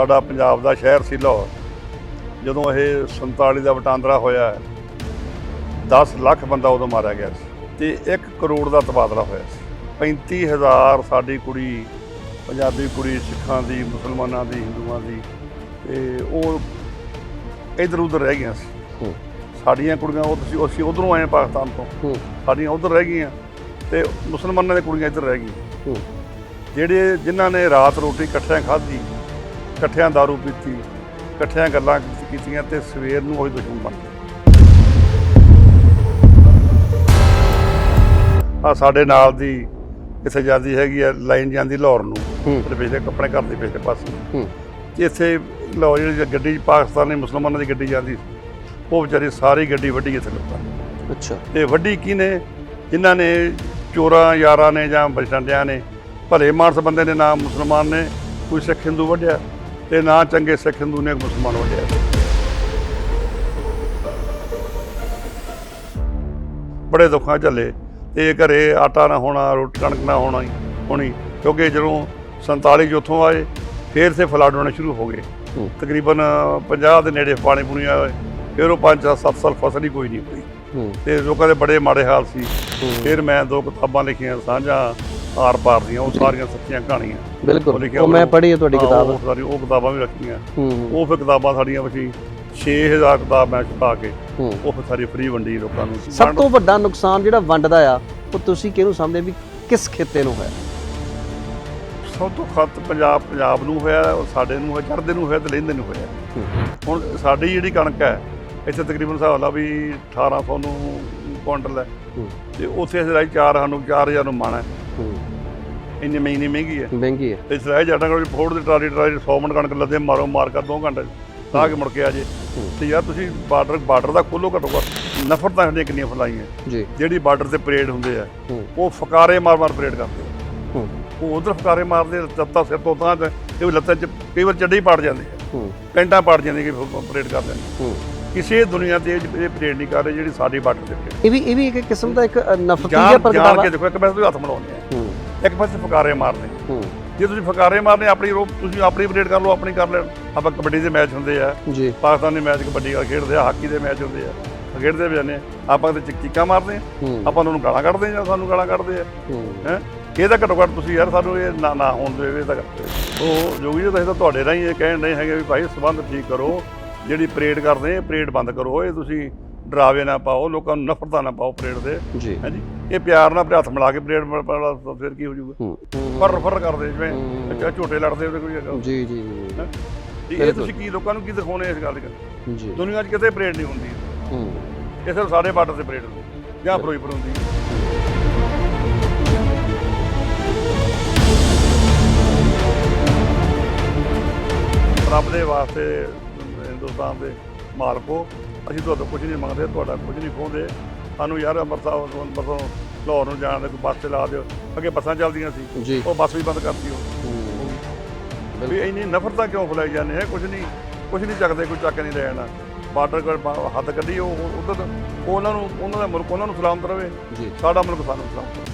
ਸਾਡਾ ਪੰਜਾਬ ਦਾ ਸ਼ਹਿਰ ਸੀ ਲਾਹੌਰ। ਜਦੋਂ ਇਹ 47 ਦਾ ਵਟਾਂਦਰਾ ਹੋਇਆ 10 ਲੱਖ ਬੰਦਾ ਉਦੋਂ ਮਾਰਿਆ ਗਿਆ ਸੀ ਤੇ 1 ਕਰੋੜ ਦਾ ਤਬਾਦਲਾ ਹੋਇਆ ਸੀ। 35000 ਸਾਡੀ ਕੁੜੀ ਪੰਜਾਬੀ ਕੁੜੀ ਸਿੱਖਾਂ ਦੀ ਮੁਸਲਮਾਨਾਂ ਦੀ ਹਿੰਦੂਆਂ ਦੀ ਤੇ ਉਹ ਇਧਰ ਉਧਰ ਰਹਿ ਗਈਆਂ ਸੀ। ਸਾਡੀਆਂ ਕੁੜੀਆਂ ਉਹ ਤੁਸੀਂ ਅਸੀਂ ਉਧਰੋਂ ਆਏ ਪਾਕਿਸਤਾਨ ਤੋਂ। ਸਾਡੀਆਂ ਉਧਰ ਰਹਿ ਗਈਆਂ ਤੇ ਮੁਸਲਮਾਨਾਂ ਦੀਆਂ ਕੁੜੀਆਂ ਇੱਧਰ ਰਹਿ ਗਈਆਂ। ਜਿਹੜੇ ਜਿਨ੍ਹਾਂ ਨੇ ਰਾਤ ਰੋਟੀ ਇਕੱਠਿਆਂ ਖਾਧੀ ਇਕੱਠਿਆਂ ਦਾਰੂ ਪੀਤੀ ਇਕੱਠਿਆਂ ਗੱਲਾਂ ਕੀਤੀਆਂ ਤੇ ਸਵੇਰ ਨੂੰ ਉਹੀ ਦੁਸ਼ਮਣ ਬਣ ਗਏ। ਆ ਸਾਡੇ ਨਾਲ ਦੀ ਇੱਥੇ ਜਾਂਦੀ ਹੈਗੀ ਆ ਲਾਈਨ ਜਾਂਦੀ ਲਾਹੌਰ ਨੂੰ ਤੇ ਪਿਛਲੇ ਆਪਣੇ ਘਰ ਦੇ ਪਿਛਲੇ ਪਾਸੇ। ਇੱਥੇ ਲਾਹੌਰ ਜਿਹੜੀ ਗੱਡੀ ਪਾਕਿਸਤਾਨੀ ਮੁਸਲਮਾਨਾਂ ਦੀ ਗੱਡੀ ਜਾਂਦੀ ਸੀ, ਉਹ ਵਿਚਾਰੀ ਸਾਰੀ ਗੱਡੀ ਵੱਢੀ ਇੱਥੇ ਲੋਕਾਂ ਅੱਛਾ। ਤੇ ਵੱਡੀ ਕੀ ਨੇ ਜਿਨ੍ਹਾਂ ਨੇ ਚੋਰਾਂ ਯਾਰਾਂ ਨੇ ਜਾਂ ਬਸ਼ੰਡਿਆਂ ਨੇ ਭਲੇ ਮਾਨਸ ਬੰਦੇ ਨੇ ਨਾ ਮੁਸਲਮਾਨ ਨੇ ਕੋਈ ਸਿੱਖ ਹਿੰਦੂ ਵੱਢਿਆ। ਤੇ ਨਾ ਚੰਗੇ ਸਿੱਖ ਹਿੰਦੂ ਨੇ ਮੁਸਲਮਾਨ ਵੱਢਿਆ ਬੜੇ ਦੁੱਖਾਂ ਝੱਲੇ ਤੇ ਘਰੇ ਆਟਾ ਨਾ ਹੋਣਾ ਰੋਟੀ ਕਣਕ ਨਾ ਹੋਣਾ ਹੋਣੀ। ਕਿਉਂਕਿ ਜਦੋਂ 47 ਚ ਉੱਥੋਂ ਆਏ ਫੇਰ ਸੇ ਫਲੱਡ ਹੋਣੇ ਸ਼ੁਰੂ ਹੋ ਗਏ। ਹੂੰ। ਤਕਰੀਬਨ 50 ਦੇ ਨੇੜੇ ਪਾਣੀ ਪੂਣੀ ਆਇਆ ਫਿਰ ਉਹ 5-7 ਸਾਲ ਫਸਲ ਹੀ ਕੋਈ ਨਹੀਂ ਹੋਈ ਹੂੰ। ਤੇ ਲੋਕਾਂ ਦੇ ਬੜੇ ਮਾੜੇ ਹਾਲ ਸੀ। ਹੂੰ। ਫਿਰ ਮੈਂ ਦੋ ਕਿਤਾਬਾਂ ਲਿਖੀਆਂ ਸਾਂਝਾਂ। ਆਰ ਪਾਰ ਦੀਆਂ ਉਹ ਸਾਰੀਆਂ ਸੱਚੀਆਂ ਕਹਾਣੀਆਂ। ਬਿਲਕੁਲ। ਲਿਖਿਆ ਉਹ ਮੈਂ ਪੜ੍ਹੀ ਹੈ ਤੁਹਾਡੀ ਹਾਂ, ਕਿਤਾਬ। ਉਹ ਸਾਰੀ ਉਹ ਕਿਤਾਬਾਂ ਵੀ ਰੱਖੀਆਂ। ਹੂੰ ਉਹ ਫਿਰ ਕਿਤਾਬਾਂ ਸਾਡੀਆਂ ਵਸੀ 6000 ਕਿਤਾਬ ਮੈਂ ਛੁਪਾ ਕੇ ਹੂੰ। ਉਹ ਫਿਰ ਸਾਰੀ ਫ੍ਰੀ ਵੰਡੀ ਲੋਕਾਂ ਨੂੰ। ਸਭ ਤੋਂ ਵੱਡਾ ਨੁਕਸਾਨ ਜਿਹੜਾ ਵੰਡ ਦਾ ਆ ਉਹ ਤੁਸੀਂ ਕਿਹਨੂੰ ਸਮਝਦੇ ਵੀ ਕਿਸ ਖੇਤੇ ਨੂੰ ਹੋਇਆ? ਸਭ ਤੋਂ ਖਤ ਪੰਜਾਬ ਪੰਜਾਬ ਨੂੰ ਹੋਇਆ ਉਹ ਸਾਡੇ ਨੂੰ ਹੋਇਆ ਚੜ੍ਹਦੇ ਨੂੰ ਹੋਇਆ ਤੇ ਲਹਿੰਦੇ ਨੂੰ ਹੋਇਆ। ਹੁਣ ਸਾਡੀ ਜਿਹੜੀ ਕਣਕ ਹੈ ਇੱਥੇ ਤਕਰੀਬਨ ਹਿਸਾਬ ਲਾ ਵੀ 1800 ਨੂੰ ਕੁਇੰਟਲ ਹੈ। ਹੂੰ। ਤੇ ਉੱਥੇ ਅਸੀਂ ਲਾਈ 4 ਸਾਨੂੰ 4000 ਨੂੰ ਮਾਣਾ ਹੂੰ। ਇੰਨੀ ਮਹੀਨੀ ਮਹਿੰਗੀ ਹੈ? ਮਹਿੰਗੀ ਹੈ। ਸਰਾਏ ਜਾਣਾ ਕੋਲ ਫੋੜ ਦੀ ਟਰਾਲੀ ਟਰਾਲੀ 100 ਮਿੰਟ ਕਣਕ ਲੱਦੇ ਮਾਰੋ ਮਾਰ ਕਰ 2 ਘੰਟੇ। ਤਾਂ ਕੇ ਮੁੜ ਕੇ ਆ ਜੇ। ਤੇ ਯਾਰ ਤੁਸੀਂ ਬਾਰਡਰ ਬਾਰਡਰ ਦਾ ਖੋਲੋ ਘੱਟੋ ਘੱਟ। ਨਫ਼ਰਤਾਂ ਸਾਡੀਆਂ ਕਿੰਨੀਆਂ ਫਲਾਈਆਂ। ਜੀ। ਜਿਹੜੀ ਬਾਰਡਰ ਤੇ ਪਰੇਡ ਹੁੰਦੇ ਆ ਉਹ ਫਕਾਰੇ ਮਾਰ ਮਾਰ ਪਰੇਡ ਕਰਦੇ ਉਹ ਉਧਰ ਫਕਾਰੇ ਮਾਰਦੇ ਲੱਤਾਂ ਸਿਰ ਤੋਂ ਤਾਂ ਤੇ ਲੱਤਾਂ ਚ ਕਈ ਵਾਰ ਚੱਡੇ ਹੀ ਪਾੜ ਜਾਂਦੇ ਆ। ਹੂੰ। ਪੈਂਟਾਂ ਪਾੜ ਜਾਂਦੀਆਂ ਕਿ ਪਰੇਡ ਕਰਦੇ ਕਿਸੇ ਦੁਨੀਆ ਤੇ ਇਹ ਪਰੇਡ ਨਹੀਂ ਕਰ ਰਹੇ ਜਿਹੜੀ ਸਾਡੀ ਬਾਰਡਰ ਤੇ parade ਇਹ ਵੀ ਇਹ ਵੀ ਇੱਕ ਕਿਸਮ ਦਾ ਇੱਕ ਨਫ਼ਰਤੀ ਜਿਹਾ ਜਾਣ ਪ੍ਰਗਟਾਵਾ ਕੇ ਦੇਖੋ ਇੱਕ ਪਾਸੇ ਤੁਸੀਂ ਹੱਥ ਮਿਲਾਉਂਦੇ ਆ। ਇੱਕ ਪਾਸੇ ਫਕਾਰੇ ਮਾਰਦੇ ਜੇ ਤੁਸੀਂ ਫਕਾਰੇ ਮਾਰਨੇ ਆਪਣੀ ਰੋ ਤੁਸੀਂ ਆਪਣੀ ਪਰੇਡ ਕਰ ਲਓ ਆਪਣੀ ਕਰ ਲੈਣ। ਆਪਾਂ ਕਬੱਡੀ ਦੇ ਮੈਚ ਹੁੰਦੇ ਆ। ਜੀ। ਪਾਕਿਸਤਾਨ ਦੇ ਮੈਚ ਕਬੱਡੀ ਵਾਲੇ ਖੇਡਦੇ ਆ ਹਾਕੀ ਦੇ ਮੈਚ ਹੁੰਦੇ ਆ। ਖੇਡਦੇ ਵੀ ਜਾਂਦੇ ਆਪਾਂ ਤੇ ਚੀਕਾਂ ਮਾਰਦੇ ਆ। ਆਪਾਂ ਉਹਨਾਂ ਨੂੰ ਗਾਲਾਂ ਕੱਢਦੇ ਆ ਸਾਨੂੰ ਗਾਲਾਂ ਕੱਢਦੇ ਆ। ਹੂੰ। ਹੈ? ਇਹ ਤਾਂ ਘੱਟੋ ਘੱਟ ਤੁਸੀਂ ਯਾਰ ਸਾਨੂੰ ਇਹ ਨਾ ਨਾ ਹੋਣ ਦੇਵੇ ਤਾਂ ਉਹ ਜੋਗੀ ਜੀ ਤੁਸੀਂ ਤਾਂ ਤੁਹਾਡੇ ਰਾਹੀਂ ਇਹ ਕਹਿਣ ਨਹੀਂ ਹੈਗੇ ਵੀ ਭਾਈ ਸਬੰਧ ਠੀਕ ਕਰੋ। ਜਿਹੜੀ ਪਰੇਡ ਕਰਦੇ ਆ ਪਰੇਡ ਬੰਦ ਕਰੋ। ਇਹ ਤੁਸੀਂ ਡਰਾਵੇ ਨਾ ਪਾਓ ਲੋਕਾਂ ਨੂੰ ਨਫ਼ਰਤਾਂ ਨਾ ਪਾਓ ਪਰੇਡ ਦੇ। ਜੀ। ਹਾਂਜੀ ਇਹ ਪਿਆਰ ਨਾਲ ਹੱਥ ਮਿਲਾ ਕੇ ਪਰੇਡ ਫਿਰ ਕੀ ਹੋ ਜਾਊਗਾ? ਹੂੰ। ਹੂੰ। ਫਰ ਫਰ ਕਰਦੇ ਜਿਵੇਂ ਝੋਟੇ ਲੜਦੇ ਉਹਦੇ ਕੋਈ। ਜੀ ਜੀ ਜੀ। ਇਹ। ਤੁਸੀਂ ਕੀ ਲੋਕਾਂ ਨੂੰ ਕੀ ਦਿਖਾਉਣੇ ਇਸ ਗੱਲ ਕਰ ਜੀ। ਦੁਨੀਆ 'ਚ ਕਿਤੇ ਪਰੇਡ ਨਹੀਂ ਹੁੰਦੀ। ਹੂੰ। ਇਹ ਸਿਰਫ ਸਾਡੇ ਬਾਰਡਰ ਤੇ ਪਰੇਡ ਹੁੰਦੀ। ਜਾਂ। ਫਿਰੋਜ਼ਪੁਰ ਹੁੰਦੀ। ਰੱਬ ਦੇ ਵਾਸਤੇ ਹਿੰਦੁਸਤਾਨ ਦੇ ਮਾਲਕੋ ਅਸੀਂ ਤੁਹਾਡੇ ਕੁਝ ਨਹੀਂ ਮੰਗਦੇ ਤੁਹਾਡਾ ਕੁਝ ਨਹੀਂ ਖੋਹਦੇ। ਸਾਨੂੰ ਯਾਰ ਅੰਮ੍ਰਿਤਸਰ ਅੰਮ੍ਰਿਤਸਰੋਂ ਲਾਹੌਰ ਨੂੰ ਜਾਣ ਦੇ ਕੋਈ ਬੱਸ ਚਲਾ ਦਿਓ। ਅੱਗੇ ਬੱਸਾਂ ਚੱਲਦੀਆਂ ਸੀ। ਉਹ ਬੱਸ ਵੀ ਬੰਦ ਕਰਤੀ ਉਹ। ਹੂੰ। ਵੀ ਇੰਨੀ ਨਫ਼ਰਤਾਂ ਕਿਉਂ ਫੈਲਾਈ ਜਾਂਦੇ ਹੈ ਕੁਝ ਨਹੀਂ ਕੁਝ ਨਹੀਂ ਚੱਕਦੇ ਕੋਈ ਚੱਕ ਨਹੀਂ ਲੈਣਾ। ਬਾਰਡਰ ਕੋਲ ਹੱਦ ਕੱਢੀ ਉਹ ਉਧਰ ਉਹਨਾਂ ਨੂੰ ਉਹਨਾਂ ਦਾ ਮੁਲਕ ਉਹਨਾਂ ਨੂੰ ਸਲਾਮਤ ਰਵੇ। ਜੀ। ਸਾਡਾ ਮੁਲਕ ਸਾਨੂੰ ਸਲਾਮਤ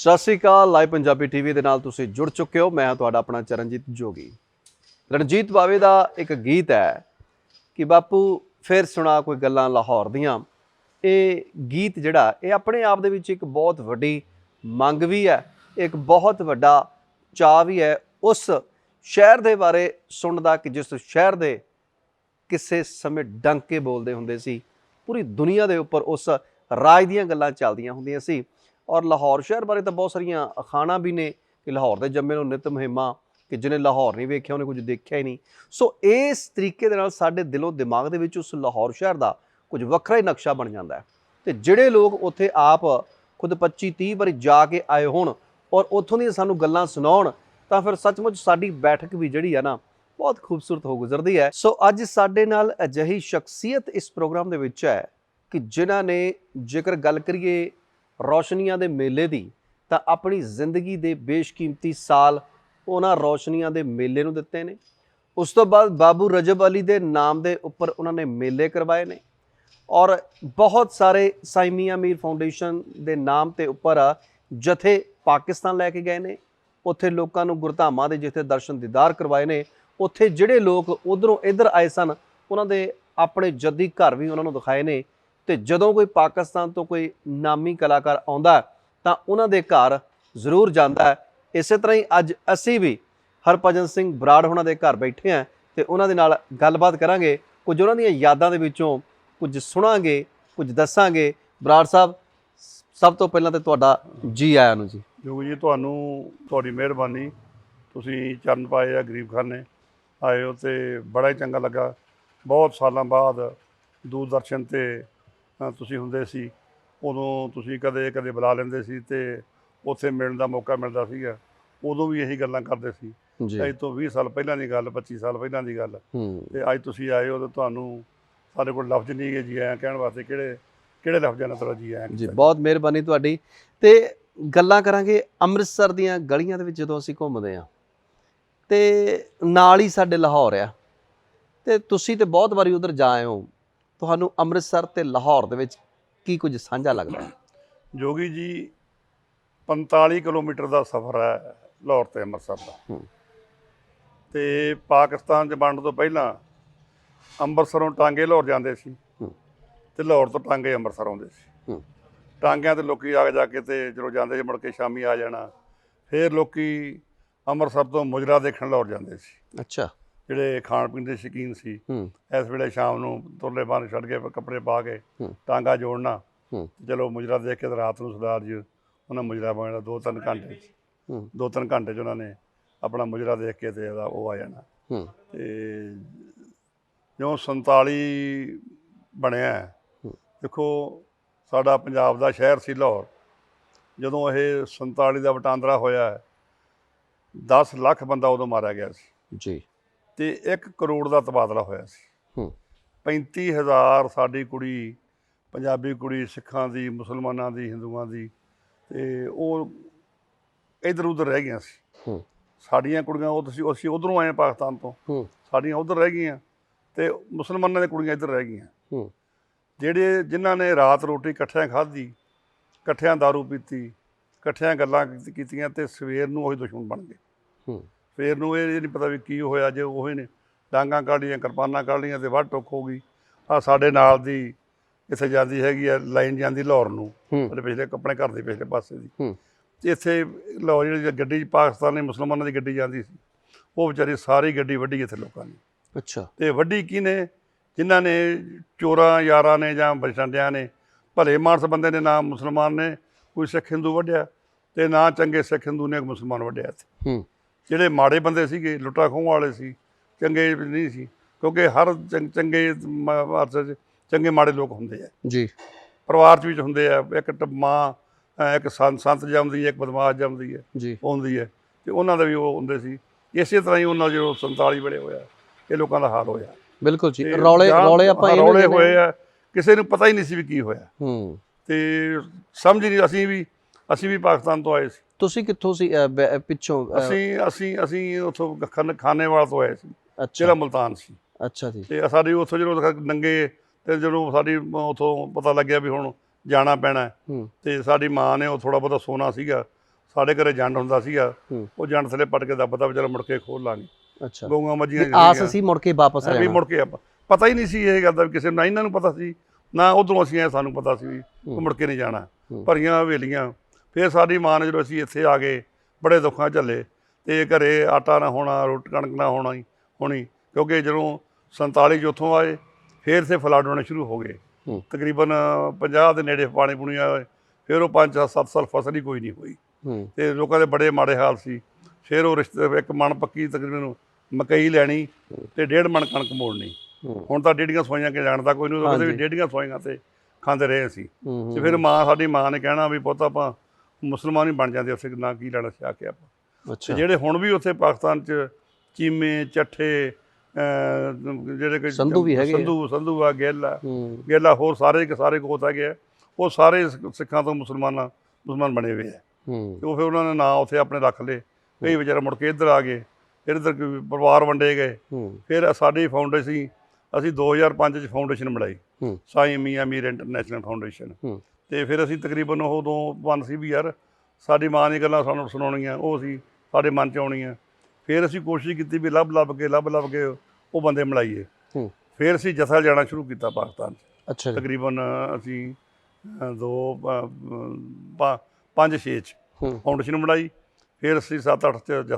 ਸਤਿ ਸ਼੍ਰੀ ਅਕਾਲ, ਲਾਈਵ ਪੰਜਾਬੀ ਟੀਵੀ ਦੇ ਨਾਲ ਤੁਸੀਂ ਜੁੜ ਚੁੱਕੇ ਹੋ। ਮੈਂ ਤੁਹਾਡਾ ਆਪਣਾ ਚਰਨਜੀਤ ਜੋਗੀ। ਰਣਜੀਤ ਬਾਵੇ ਦਾ ਇੱਕ ਗੀਤ ਹੈ ਕਿ ਬਾਪੂ ਫਿਰ ਸੁਣਾ ਕੋਈ ਗੱਲਾਂ ਲਾਹੌਰ ਦੀਆਂ। ਇਹ ਗੀਤ ਜਿਹੜਾ, ਇਹ ਆਪਣੇ ਆਪ ਦੇ ਵਿੱਚ ਇੱਕ ਬਹੁਤ ਵੱਡੀ ਮੰਗ ਵੀ ਹੈ, ਇੱਕ ਬਹੁਤ ਵੱਡਾ ਚਾਅ ਵੀ ਹੈ ਉਸ ਸ਼ਹਿਰ ਦੇ ਬਾਰੇ ਸੁਣਨ ਦਾ ਕਿ ਜਿਸ ਸ਼ਹਿਰ ਦੇ ਕਿਸੇ ਸਮੇਂ ਡੰਕੇ ਬੋਲਦੇ ਹੁੰਦੇ ਸੀ, ਪੂਰੀ ਦੁਨੀਆ ਦੇ ਉੱਪਰ ਉਸ ਰਾਜ ਦੀਆਂ ਗੱਲਾਂ ਚੱਲਦੀਆਂ ਹੁੰਦੀਆਂ ਸੀ। ਔਰ ਲਾਹੌਰ ਸ਼ਹਿਰ ਬਾਰੇ ਤਾਂ ਬਹੁਤ ਸਾਰੀਆਂ ਅਖਾਣਾਂ ਵੀ ਨੇ ਕਿ ਲਾਹੌਰ ਦੇ ਜੰਮੇ ਨੂੰ ਨਿਤ ਮਹਿਮਾ ਕਿ ਜਿਹਨੇ ਲਾਹੌਰ ਨਹੀਂ ਵੇਖਿਆ, ਉਹਨੇ ਕੁਝ ਦੇਖਿਆ ਹੀ ਨਹੀਂ। ਸੋ ਇਸ ਤਰੀਕੇ ਦੇ ਨਾਲ ਸਾਡੇ ਦਿਲੋਂ ਦਿਮਾਗ ਦੇ ਵਿੱਚ ਉਸ ਲਾਹੌਰ ਸ਼ਹਿਰ ਦਾ ਕੁਝ ਵੱਖਰਾ ਹੀ ਨਕਸ਼ਾ ਬਣ ਜਾਂਦਾ ਹੈ। ਤੇ ਜਿਹੜੇ ਲੋਕ ਉੱਥੇ ਆਪ ਖੁਦ 25 30 ਵਾਰੀ ਜਾ ਕੇ ਆਏ ਹੋਣ ਔਰ ਉੱਥੋਂ ਦੀਆਂ ਸਾਨੂੰ ਗੱਲਾਂ ਸੁਣਾਉਣ, ਤਾਂ ਫਿਰ ਸੱਚਮੁੱਚ ਸਾਡੀ ਬੈਠਕ ਵੀ ਜਿਹੜੀ ਆ ਨਾ, ਬਹੁਤ ਖੂਬਸੂਰਤ ਹੋ ਗੁਜ਼ਰਦੀ ਹੈ। ਸੋ ਅੱਜ ਸਾਡੇ ਨਾਲ ਅਜਿਹੀ ਸ਼ਖਸੀਅਤ ਇਸ ਪ੍ਰੋਗਰਾਮ ਦੇ ਵਿੱਚ ਹੈ ਕਿ ਜਿਨ੍ਹਾਂ ਨੇ ਜੇਕਰ ਗੱਲ ਕਰੀਏ ਰੌਸ਼ਨੀਆਂ ਦੇ ਮੇਲੇ ਦੀ, ਤਾਂ ਆਪਣੀ ਜ਼ਿੰਦਗੀ ਦੇ ਬੇਸ਼ਕੀਮਤੀ ਸਾਲ ਉਹਨਾਂ ਰੌਸ਼ਨੀਆਂ ਦੇ ਮੇਲੇ ਨੂੰ ਦਿੱਤੇ ਨੇ। ਉਸ ਤੋਂ ਬਾਅਦ ਬਾਬੂ ਰਜਬ ਅਲੀ ਦੇ ਨਾਮ ਦੇ ਉੱਪਰ ਉਹਨਾਂ ਨੇ ਮੇਲੇ ਕਰਵਾਏ ਨੇ। ਔਰ ਬਹੁਤ ਸਾਰੇ ਸਾਈਮੀਆ ਮੀਰ ਫਾਊਂਡੇਸ਼ਨ ਦੇ ਨਾਮ ਤੇ ਉੱਪਰ ਜਥੇ ਪਾਕਿਸਤਾਨ ਲੈ ਕੇ ਗਏ ਨੇ। ਉੱਥੇ ਲੋਕਾਂ ਨੂੰ ਗੁਰਧਾਮਾਂ ਦੇ ਜਿੱਥੇ ਦਰਸ਼ਨ ਦੀਦਾਰ ਕਰਵਾਏ ਨੇ। ਉੱਥੇ ਜਿਹੜੇ ਲੋਕ ਉਧਰੋਂ ਇੱਧਰ ਆਏ ਸਨ, ਉਹਨਾਂ ਦੇ ਆਪਣੇ ਜੱਦੀ ਘਰ ਵੀ ਉਹਨਾਂ ਨੂੰ ਦਿਖਾਏ ਨੇ। ਤੇ ਜਦੋਂ ਕੋਈ ਪਾਕਿਸਤਾਨ ਤੋਂ ਕੋਈ ਨਾਮੀ ਕਲਾਕਾਰ ਆਉਂਦਾ ਤਾਂ ਉਹਨਾਂ ਦੇ ਘਰ ਜ਼ਰੂਰ ਜਾਂਦਾ ਹੈ। ਇਸੇ ਤਰ੍ਹਾਂ ਹੀ ਅੱਜ ਅਸੀਂ ਵੀ ਹਰਭਜਨ ਸਿੰਘ ਬਰਾੜ ਉਹਨਾਂ ਦੇ ਘਰ ਬੈਠੇ ਆ ਤੇ ਉਹਨਾਂ ਦੇ ਨਾਲ ਗੱਲਬਾਤ ਕਰਾਂਗੇ। ਕੁਝ ਉਹਨਾਂ ਦੀਆਂ ਯਾਦਾਂ ਦੇ ਵਿੱਚੋਂ ਕੁਝ ਸੁਣਾਂਗੇ, ਕੁਝ ਦੱਸਾਂਗੇ। ਬਰਾੜ ਸਾਹਿਬ, ਸਭ ਤੋਂ ਪਹਿਲਾਂ ਤੇ ਤੁਹਾਡਾ ਜੀ ਆਇਆਂ ਨੂੰ ਜੀ। ਜੋ ਜੀ, ਤੁਹਾਨੂੰ ਤੁਹਾਡੀ ਮਿਹਰਬਾਨੀ। ਤੁਸੀਂ ਚਰਨ ਪਾਏ ਆ ਗਰੀਬ ਖਾਨੇ ਆਏ ਹੋ ਤੇ ਬੜਾ ਹੀ ਚੰਗਾ ਲੱਗਾ। ਬਹੁਤ ਸਾਲਾਂ ਬਾਅਦ ਦੂਰਦਰਸ਼ਨ ਤੇ ਤੁਸੀਂ ਹੁੰਦੇ ਸੀ ਉਦੋਂ ਤੁਸੀਂ ਕਦੇ ਕਦੇ ਬੁਲਾ ਲੈਂਦੇ ਸੀ ਤੇ ਉੱਥੇ ਮਿਲਣ ਦਾ ਮੌਕਾ ਮਿਲਦਾ ਸੀਗਾ। ਉਦੋਂ ਵੀ ਇਹੀ ਗੱਲਾਂ ਕਰਦੇ ਸੀ। ਅੱਜ ਤੋਂ 20 ਸਾਲ ਪਹਿਲਾਂ ਦੀ ਗੱਲ 25 ਸਾਲ ਪਹਿਲਾਂ ਦੀ ਗੱਲ। ਤੇ ਅੱਜ ਤੁਸੀਂ ਆਏ ਹੋ ਤੇ ਤੁਹਾਨੂੰ ਸਾਡੇ ਕੋਲ ਲਫ਼ਜ਼ ਨਹੀਂ ਹੈ ਜੀ ਆਇਆਂ ਕਹਿਣ ਵਾਸਤੇ ਕਿਹੜੇ ਕਿਹੜੇ ਲਫ਼ਜ਼ਾਂ ਨਾਲ ਤੁਹਾਡਾ ਜੀ ਆਇਆਂ ਜੀ? ਬਹੁਤ ਮਿਹਰਬਾਨੀ ਤੁਹਾਡੀ। ਤੇ ਗੱਲਾਂ ਕਰਾਂਗੇ ਅੰਮ੍ਰਿਤਸਰ ਦੀਆਂ ਗਲੀਆਂ ਦੇ ਵਿੱਚ ਜਦੋਂ ਅਸੀਂ ਘੁੰਮਦੇ ਆ ਤੇ ਨਾਲ ਹੀ ਸਾਡੇ ਲਾਹੌਰ ਆ। ਤੇ ਤੁਸੀਂ ਤੇ ਬਹੁਤ ਵਾਰੀ ਉਧਰ ਜਾ ਆਏ ਹੋ। ਤੁਹਾਨੂੰ ਅੰਮ੍ਰਿਤਸਰ ਤੇ ਲਾਹੌਰ ਦੇ ਵਿੱਚ ਕੀ ਕੁਝ ਸਾਂਝਾ ਲੱਗਦਾ ਹੈ? ਜੋਗੀ ਜੀ 45 ਕਿਲੋਮੀਟਰ ਦਾ ਸਫ਼ਰ ਹੈ ਲਾਹੌਰ ਤੇ ਅੰਮ੍ਰਿਤਸਰ ਦਾ। ਤੇ ਪਾਕਿਸਤਾਨ ਚ ਵੰਡ ਤੋਂ ਪਹਿਲਾਂ ਅੰਮ੍ਰਿਤਸਰੋਂ ਟਾਂਗੇ ਲਾਹੌਰ ਜਾਂਦੇ ਸੀ। ਤੇ ਲਾਹੌਰ ਤੋਂ ਟਾਂਗੇ ਅੰਮ੍ਰਿਤਸਰ ਆਉਂਦੇ ਸੀ। ਟਾਂਗਿਆਂ ਤੇ ਲੋਕੀ ਆ ਜਾ ਕੇ ਤੇ ਜਦੋਂ ਜਾਂਦੇ ਸੀ ਮੁੜ ਕੇ ਸ਼ਾਮੀ ਆ ਜਾਣਾ ਫਿਰ ਲੋਕੀ ਅੰਮ੍ਰਿਤਸਰ ਤੋਂ ਮੁਜਰਾ ਦੇਖਣ ਲਾਹੌਰ ਜਾਂਦੇ ਸੀ ਅੱਛਾ ਜਿਹੜੇ ਖਾਣ ਪੀਣ ਦੇ ਸ਼ੌਕੀਨ ਸੀ ਹੂੰ। ਇਸ ਵੇਲੇ ਸ਼ਾਮ ਨੂੰ ਤੁਰਲੇ ਬਾਹਰ ਛੱਡ ਕੇ ਕੱਪੜੇ ਪਾ ਕੇ। ਟਾਂਗਾ ਜੋੜਨਾ ਹੂੰ। ਚਲੋ ਮੁਜਰਾ ਦੇਖ ਕੇ ਤੇ ਰਾਤ ਨੂੰ ਸਰਦਾਰ ਜੀ ਉਹਨਾਂ ਮੁਜਰਾ ਬਣਨਾ ਦੋ ਤਿੰਨ ਘੰਟੇ ਦੋ ਤਿੰਨ ਘੰਟੇ 'ਚ ਉਹਨਾਂ ਨੇ ਆਪਣਾ ਮੁਜਰਾ ਦੇਖ ਕੇ ਤੇ ਉਹ ਆ ਜਾਣਾ। ਹੂੰ। ਤੇ ਜਿਉਂ 47 ਬਣਿਆ। ਦੇਖੋ ਸਾਡਾ ਪੰਜਾਬ ਦਾ ਸ਼ਹਿਰ ਸੀ ਲਾਹੌਰ। ਜਦੋਂ ਇਹ 47 ਦਾ ਵਟਾਂਦਰਾ ਹੋਇਆ 10 ਲੱਖ ਬੰਦਾ ਉਦੋਂ ਮਾਰਿਆ ਗਿਆ ਸੀ। ਜੀ। ਤੇ 1 ਕਰੋੜ ਦਾ ਤਬਾਦਲਾ ਹੋਇਆ ਸੀ। ਹੂੰ। 35000 ਸਾਡੀ ਕੁੜੀ ਪੰਜਾਬੀ ਕੁੜੀ ਸਿੱਖਾਂ ਦੀ ਮੁਸਲਮਾਨਾਂ ਦੀ ਹਿੰਦੂਆਂ ਦੀ ਤੇ ਉਹ ਇਧਰ ਉਧਰ ਰਹਿ ਗਈਆਂ ਸੀ। ਹੂੰ। ਸਾਡੀਆਂ ਕੁੜੀਆਂ ਉਹ ਤੁਸੀਂ ਅਸੀਂ ਉਧਰੋਂ ਆਏ ਪਾਕਿਸਤਾਨ ਤੋਂ। ਹੂੰ। ਸਾਡੀਆਂ ਉਧਰ ਰਹਿ ਗਈਆਂ ਤੇ ਮੁਸਲਮਾਨਾਂ ਦੀਆਂ ਕੁੜੀਆਂ ਇੱਧਰ ਰਹਿ ਗਈਆਂ। ਹੂੰ। ਜਿਹੜੇ ਜਿਨ੍ਹਾਂ ਨੇ ਰਾਤ ਰੋਟੀ ਇਕੱਠਿਆਂ ਖਾਧੀ ਇਕੱਠਿਆਂ दारू ਪੀਤੀ ਇਕੱਠਿਆਂ ਗੱਲਾਂ ਕੀਤੀ- ਕੀਤੀਆਂ ਤੇ ਸਵੇਰ ਨੂੰ ਉਹੀ ਦੁਸ਼ਮਣ ਬਣ ਗਏ। ਹੂੰ। ਸਵੇਰ ਨੂੰ ਇਹ ਨਹੀਂ ਪਤਾ ਵੀ ਕੀ ਹੋਇਆ ਜੇ ਉਹੀ ਨੇ। ਡਾਂਗਾਂ ਕੱਢ ਲਈਆਂ ਕਿਰਪਾਨਾਂ ਕੱਢ ਲਈਆਂ ਤੇ ਵੱਢ ਟੁੱਕ ਹੋ ਗਈ। ਆ ਸਾਡੇ ਨਾਲ ਦੀ ਇੱਥੇ ਜਾਂਦੀ ਹੈਗੀ ਆ ਲਾਈਨ ਜਾਂਦੀ ਲਾਹੌਰ ਨੂੰ ਹੂੰ। ਸਾਡੇ ਪਿਛਲੇ ਆਪਣੇ ਘਰ ਦੇ ਪਿਛਲੇ ਪਾਸੇ ਦੀ। ਹੂੰ। ਇੱਥੇ ਲਾਹੌਰ ਜਿਹੜੀ ਗੱਡੀ ਪਾਕਿਸਤਾਨੀ ਮੁਸਲਮਾਨਾਂ ਦੀ ਗੱਡੀ ਜਾਂਦੀ ਸੀ। ਉਹ ਵਿਚਾਰੀ ਸਾਰੀ ਗੱਡੀ ਵੱਢੀ ਇੱਥੇ ਲੋਕਾਂ ਨੇ। ਅੱਛਾ। ਤੇ ਵੱਡੀ ਕਿਹਨੇ? ਜਿਨ੍ਹਾਂ ਨੇ ਚੋਰਾਂ ਯਾਰਾਂ ਨੇ ਜਾਂ ਬਚੰਡਿਆਂ ਨੇ। ਭਲੇ ਮਾਨਸ ਬੰਦੇ ਨੇ ਨਾ ਮੁਸਲਮਾਨ ਨੇ। ਕੋਈ ਸਿੱਖ ਹਿੰਦੂ ਵੱਢਿਆ ਤੇ ਨਾ ਚੰਗੇ ਸਿੱਖ ਹਿੰਦੂ ਨੇ ਮੁਸਲਮਾਨ ਵੱਢਿਆ ਇੱਥੇ। ਹੂੰ। ਜਿਹੜੇ ਮਾੜੇ ਬੰਦੇ ਸੀਗੇ ਲੁੱਟਾ ਖੋਹ ਵਾਲੇ ਸੀ ਚੰਗੇ ਨਹੀਂ ਸੀ ਕਿਉਂਕਿ ਹਰ ਚੰ- ਚੰਗੇ ਅਰਥ 'ਚ ਚੰਗੇ ਮਾੜੇ ਲੋਕ ਹੁੰਦੇ ਆ। ਜੀ। ਪਰਿਵਾਰ 'ਚ ਵਿੱਚ ਹੁੰਦੇ ਆ ਇੱਕ ਟ- ਮਾਂ ਅਹ ਇੱਕ ਸੰਤ ਸੰਤ ਜੰਮਦੀ ਹੈ ਇੱਕ ਬਦਮਾਸ਼ ਜੰਮਦੀ ਹੈ ਜੀ। ਉਹ ਹੁੰਦੀ ਹੈ। ਤੇ ਉਹਨਾਂ ਦਾ ਵੀ ਉਹ ਹੁੰਦੇ ਸੀ। ਇਸੇ ਤਰ੍ਹਾਂ ਹੀ ਉਹਨਾਂ ਦਾ ਜਦੋਂ 47 ਬੜੇ ਹੋਇਆ ਇਹ ਲੋਕਾਂ ਦਾ ਹਾਲ ਹੋਇਆ। ਬਿਲਕੁਲ ਜੀ। ਤੇ ਰੌਲੇ ਜਾਂ- ਰੌਲੇ ਆਪਾਂ ਹਾਂ, ਇਹਨੂੰ ਰੌਲੇ ਕਹਿੰਦੇ ਹੋਏ ਆ ਕਿਸੇ ਨੂੰ ਪਤਾ ਹੀ ਨਹੀਂ ਸੀ ਵੀ ਕੀ ਹੋਇਆ। ਹੂੰ। ਤੇ ਸਮਝ ਹੀ ਨਹੀਂ ਅਸੀਂ ਵੀ ਅਸੀਂ ਵੀ ਪਾਕਿਸਤਾਨ ਤੋਂ ਆਏ ਸੀ। ਤੁਸੀਂ ਕਿੱਥੋਂ ਸੀ ਅ, ਬ- ਅ, ਪਿੱਛੋਂ ਅ, ਅਸੀਂ ਅਸੀਂ ਅਸੀਂ ਉੱਥੋਂ ਖਾਨੇ ਖਾਨੇਵਾਲ ਤੋਂ ਆਏ ਸੀ। ਅੱਛਾ। ਜਿਹੜਾ ਮੁਲਤਾਨ ਸੀ। ਅੱਛਾ ਜੀ। ਤੇ ਸਾਡੀ ਉੱਥੋਂ ਜਦੋਂ ਨੰਗੇ ਤੇ ਜਦੋਂ ਸਾਡੀ ਉੱਥੋਂ ਪਤਾ ਲੱਗਿਆ ਵੀ ਹੁਣ ਜਾਣਾ ਪੈਣਾ ਹੈ, ਹੂੰ। ਤੇ ਸਾਡੀ ਮਾਂ ਨੇ ਉਹ ਥੋੜਾ ਬਹੁਤਾ ਸੋਨਾ ਸੀਗਾ ਸਾਡੇ ਘਰੇ ਜੰਡ ਹੁੰਦਾ ਸੀਗਾ ਹੂੰ। ਉਹ ਜੰਡ ਥੱਲੇ ਪਟ ਕੇ ਦੱਬਦਾ ਵਿਚਾਰਾ ਮੁੜ ਕੇ ਖੋਲ ਲਾਂਗੇ। ਅੱਛਾ। ਗਊਆਂ ਮੱਝੀਆਂ ਵੀ ਆਸ ਸੀ ਮੁੜ ਕੇ ਵਾਪਸ ਆ ਵੀ ਜਾਣਾ ਮੁੜ ਕੇ ਆਪਾਂ ਪਤਾ ਹੀ ਨਹੀਂ ਸੀ ਇਹ ਗੱਲ ਦਾ ਵੀ ਕਿਸੇ ਨੂੰ ਨਾ ਇਹਨਾਂ ਨੂੰ ਪਤਾ ਸੀ ਨਾ ਉਧਰੋਂ ਅਸੀਂ ਆਏ ਸਾਨੂੰ ਪਤਾ ਸੀ ਵੀ ਉਹ ਮੁੜ ਕੇ ਨਹੀਂ ਜਾਣਾ। ਹੂੰ। ਭਰੀਆਂ ਹਵੇਲੀਆਂ ਫਿਰ ਸਾਡੀ ਮਾਂ ਨੇ ਜਦੋਂ ਅਸੀਂ ਇੱਥੇ ਆ ਗਏ ਬੜੇ ਦੁੱਖਾਂ ਝੱਲੇ ਤੇ ਘਰੇ ਆਟਾ ਨਾ ਹੋਣਾ ਰੋਟੀ ਕਣਕ ਨਾ ਹੋਣਾ ਹੀ ਹੋਣੀ। ਕਿਉਂਕਿ ਜਦੋਂ 47 ਚ ਉੱਥੋਂ ਆਏ ਫਿਰ ਸੇ ਫਲੱਡ ਹੋਣੇ ਸ਼ੁਰੂ ਹੋ ਗਏ। ਤਕਰੀਬਨ 50 ਦੇ ਨੇੜੇ ਪਾਣੀ ਪੁਣੀ ਆਇਆ ਫਿਰ ਉਹ 5-7 ਸਾਲ ਫਸਲ ਹੀ ਕੋਈ ਨਹੀਂ ਹੋਈ। ਤੇ ਲੋਕਾਂ ਦੇ ਬੜੇ ਮਾੜੇ ਹਾਲ ਸੀ। ਫਿਰ ਉਹ ਰਿਸ਼ਤੇ ਇੱਕ ਮਣ ਪੱਕੀ ਤਕਰੀਬਨ ਮਕਈ ਲੈਣੀ ਤੇ ਡੇਢ ਮਣ ਕਣਕ ਮੋੜਨੀ। ਹੁਣ ਤਾਂ ਡੇਢੀਆਂ ਸੋਈਆਂ ਕੇ ਜਾਣਦਾ ਕੋਈ ਨਹੀਂ ਉਹਦੇ ਵੀ। ਡੇਢੀਆਂ ਸੋਈਆਂ ਤੇ ਖਾਂਦੇ ਰਹੇ ਸੀ ਹੂੰ ਤੇ ਫਿਰ ਮਾਂ ਸਾਡੀ ਮਾਂ ਨੇ ਕਹਿਣਾ ਵੀ ਪੁੱਤ ਆਪਾਂ ਮੁਸਲਮਾਨ ਹੀ ਬਣ ਜਾਂਦੇ ਉੱਥੇ ਨਾ ਕੀ ਲੈਣਾ ਸੀ ਆ ਕੇ ਆਪਾਂ। ਅੱਛਾ। ਜਿਹੜੇ ਹੁਣ ਵੀ ਉੱਥੇ ਪਾਕਿਸਤਾਨ ਚ ਚੀਮੇ ਚੱਠੇ ਜਿਹੜੇ ਕਿ ਸੰਧੂ ਵੀ ਹੈਗੇ। ਸੰਧੂ ਸੰਧੂ ਆ ਗਿੱਲ। ਗਿੱਲ ਹੋਰ ਸਾਰੇ ਕੇ ਸਾਰੇ ਗੋਤ ਆ। ਉਹ ਸਾਰੇ ਸਿੱਖਾਂ ਤੋਂ ਮੁਸਲਮਾਨਾਂ ਮੁਸਲਮਾਨ ਬਣੇ ਹੋਏ ਆ। ਉਹ ਫਿਰ ਉਹਨਾਂ ਨੇ ਨਾਂ ਉੱਥੇ ਆਪਣੇ ਰੱਖ ਲਏ। ਕਈ ਵਿਚਾਰੇ ਮੁੜ ਕੇ ਇੱਧਰ ਆ ਗਏ ਫਿਰ ਇੱਧਰ ਪਰਿਵਾਰ ਵੰਡੇ ਗਏ। ਫਿਰ ਸਾਡੀ ਫਾਊਂਡੇਸ਼ਨ ਅਸੀਂ 2005 ਚ ਫਾਊਂਡੇਸ਼ਨ ਬਣਾਈ। ਸਾਈ ਮੀਆਂ ਮੀਰ ਇੰਟਰਨੈਸ਼ਨਲ ਫਾਊਂਡੇਸ਼ਨ ਤੇ ਫਿਰ ਅਸੀਂ ਤਕਰੀਬਨ ਉਦੋਂ ਮਨ ਸੀ ਵੀ ਯਾਰ ਸਾਡੀ ਮਾਂ ਦੀਆਂ ਗੱਲਾਂ ਸਾਨੂੰ ਸੁਣਾਉਣੀਆਂ ਉਹ ਸੀ ਸਾਡੇ ਮਨ ਚ ਆਉਣੀਆਂ। ਫਿਰ ਅਸੀਂ ਕੋਸ਼ਿਸ਼ ਕੀਤੀ ਵੀ ਲੱਭ ਲੱਭ ਕੇ ਲੱਭ ਲੱਭ ਕੇ ਉਹ ਬੰਦੇ ਮਿਲਾਈਏ। ਫਿਰ ਅਸੀਂ ਜਥਾ ਜਾਣਾ ਸ਼ੁਰੂ ਕੀਤਾ ਪਾਕਿਸਤਾਨ 'ਚ। ਅੱਛਾ ਤਕਰੀਬਨ ਅਸੀਂ ਦੋ ਪੰਜ ਛੇ ਚ ਫਾਊਂਡੇਸ਼ਨ ਬਣਾਈ। ਫਿਰ ਅਸੀਂ 7-8 ਚ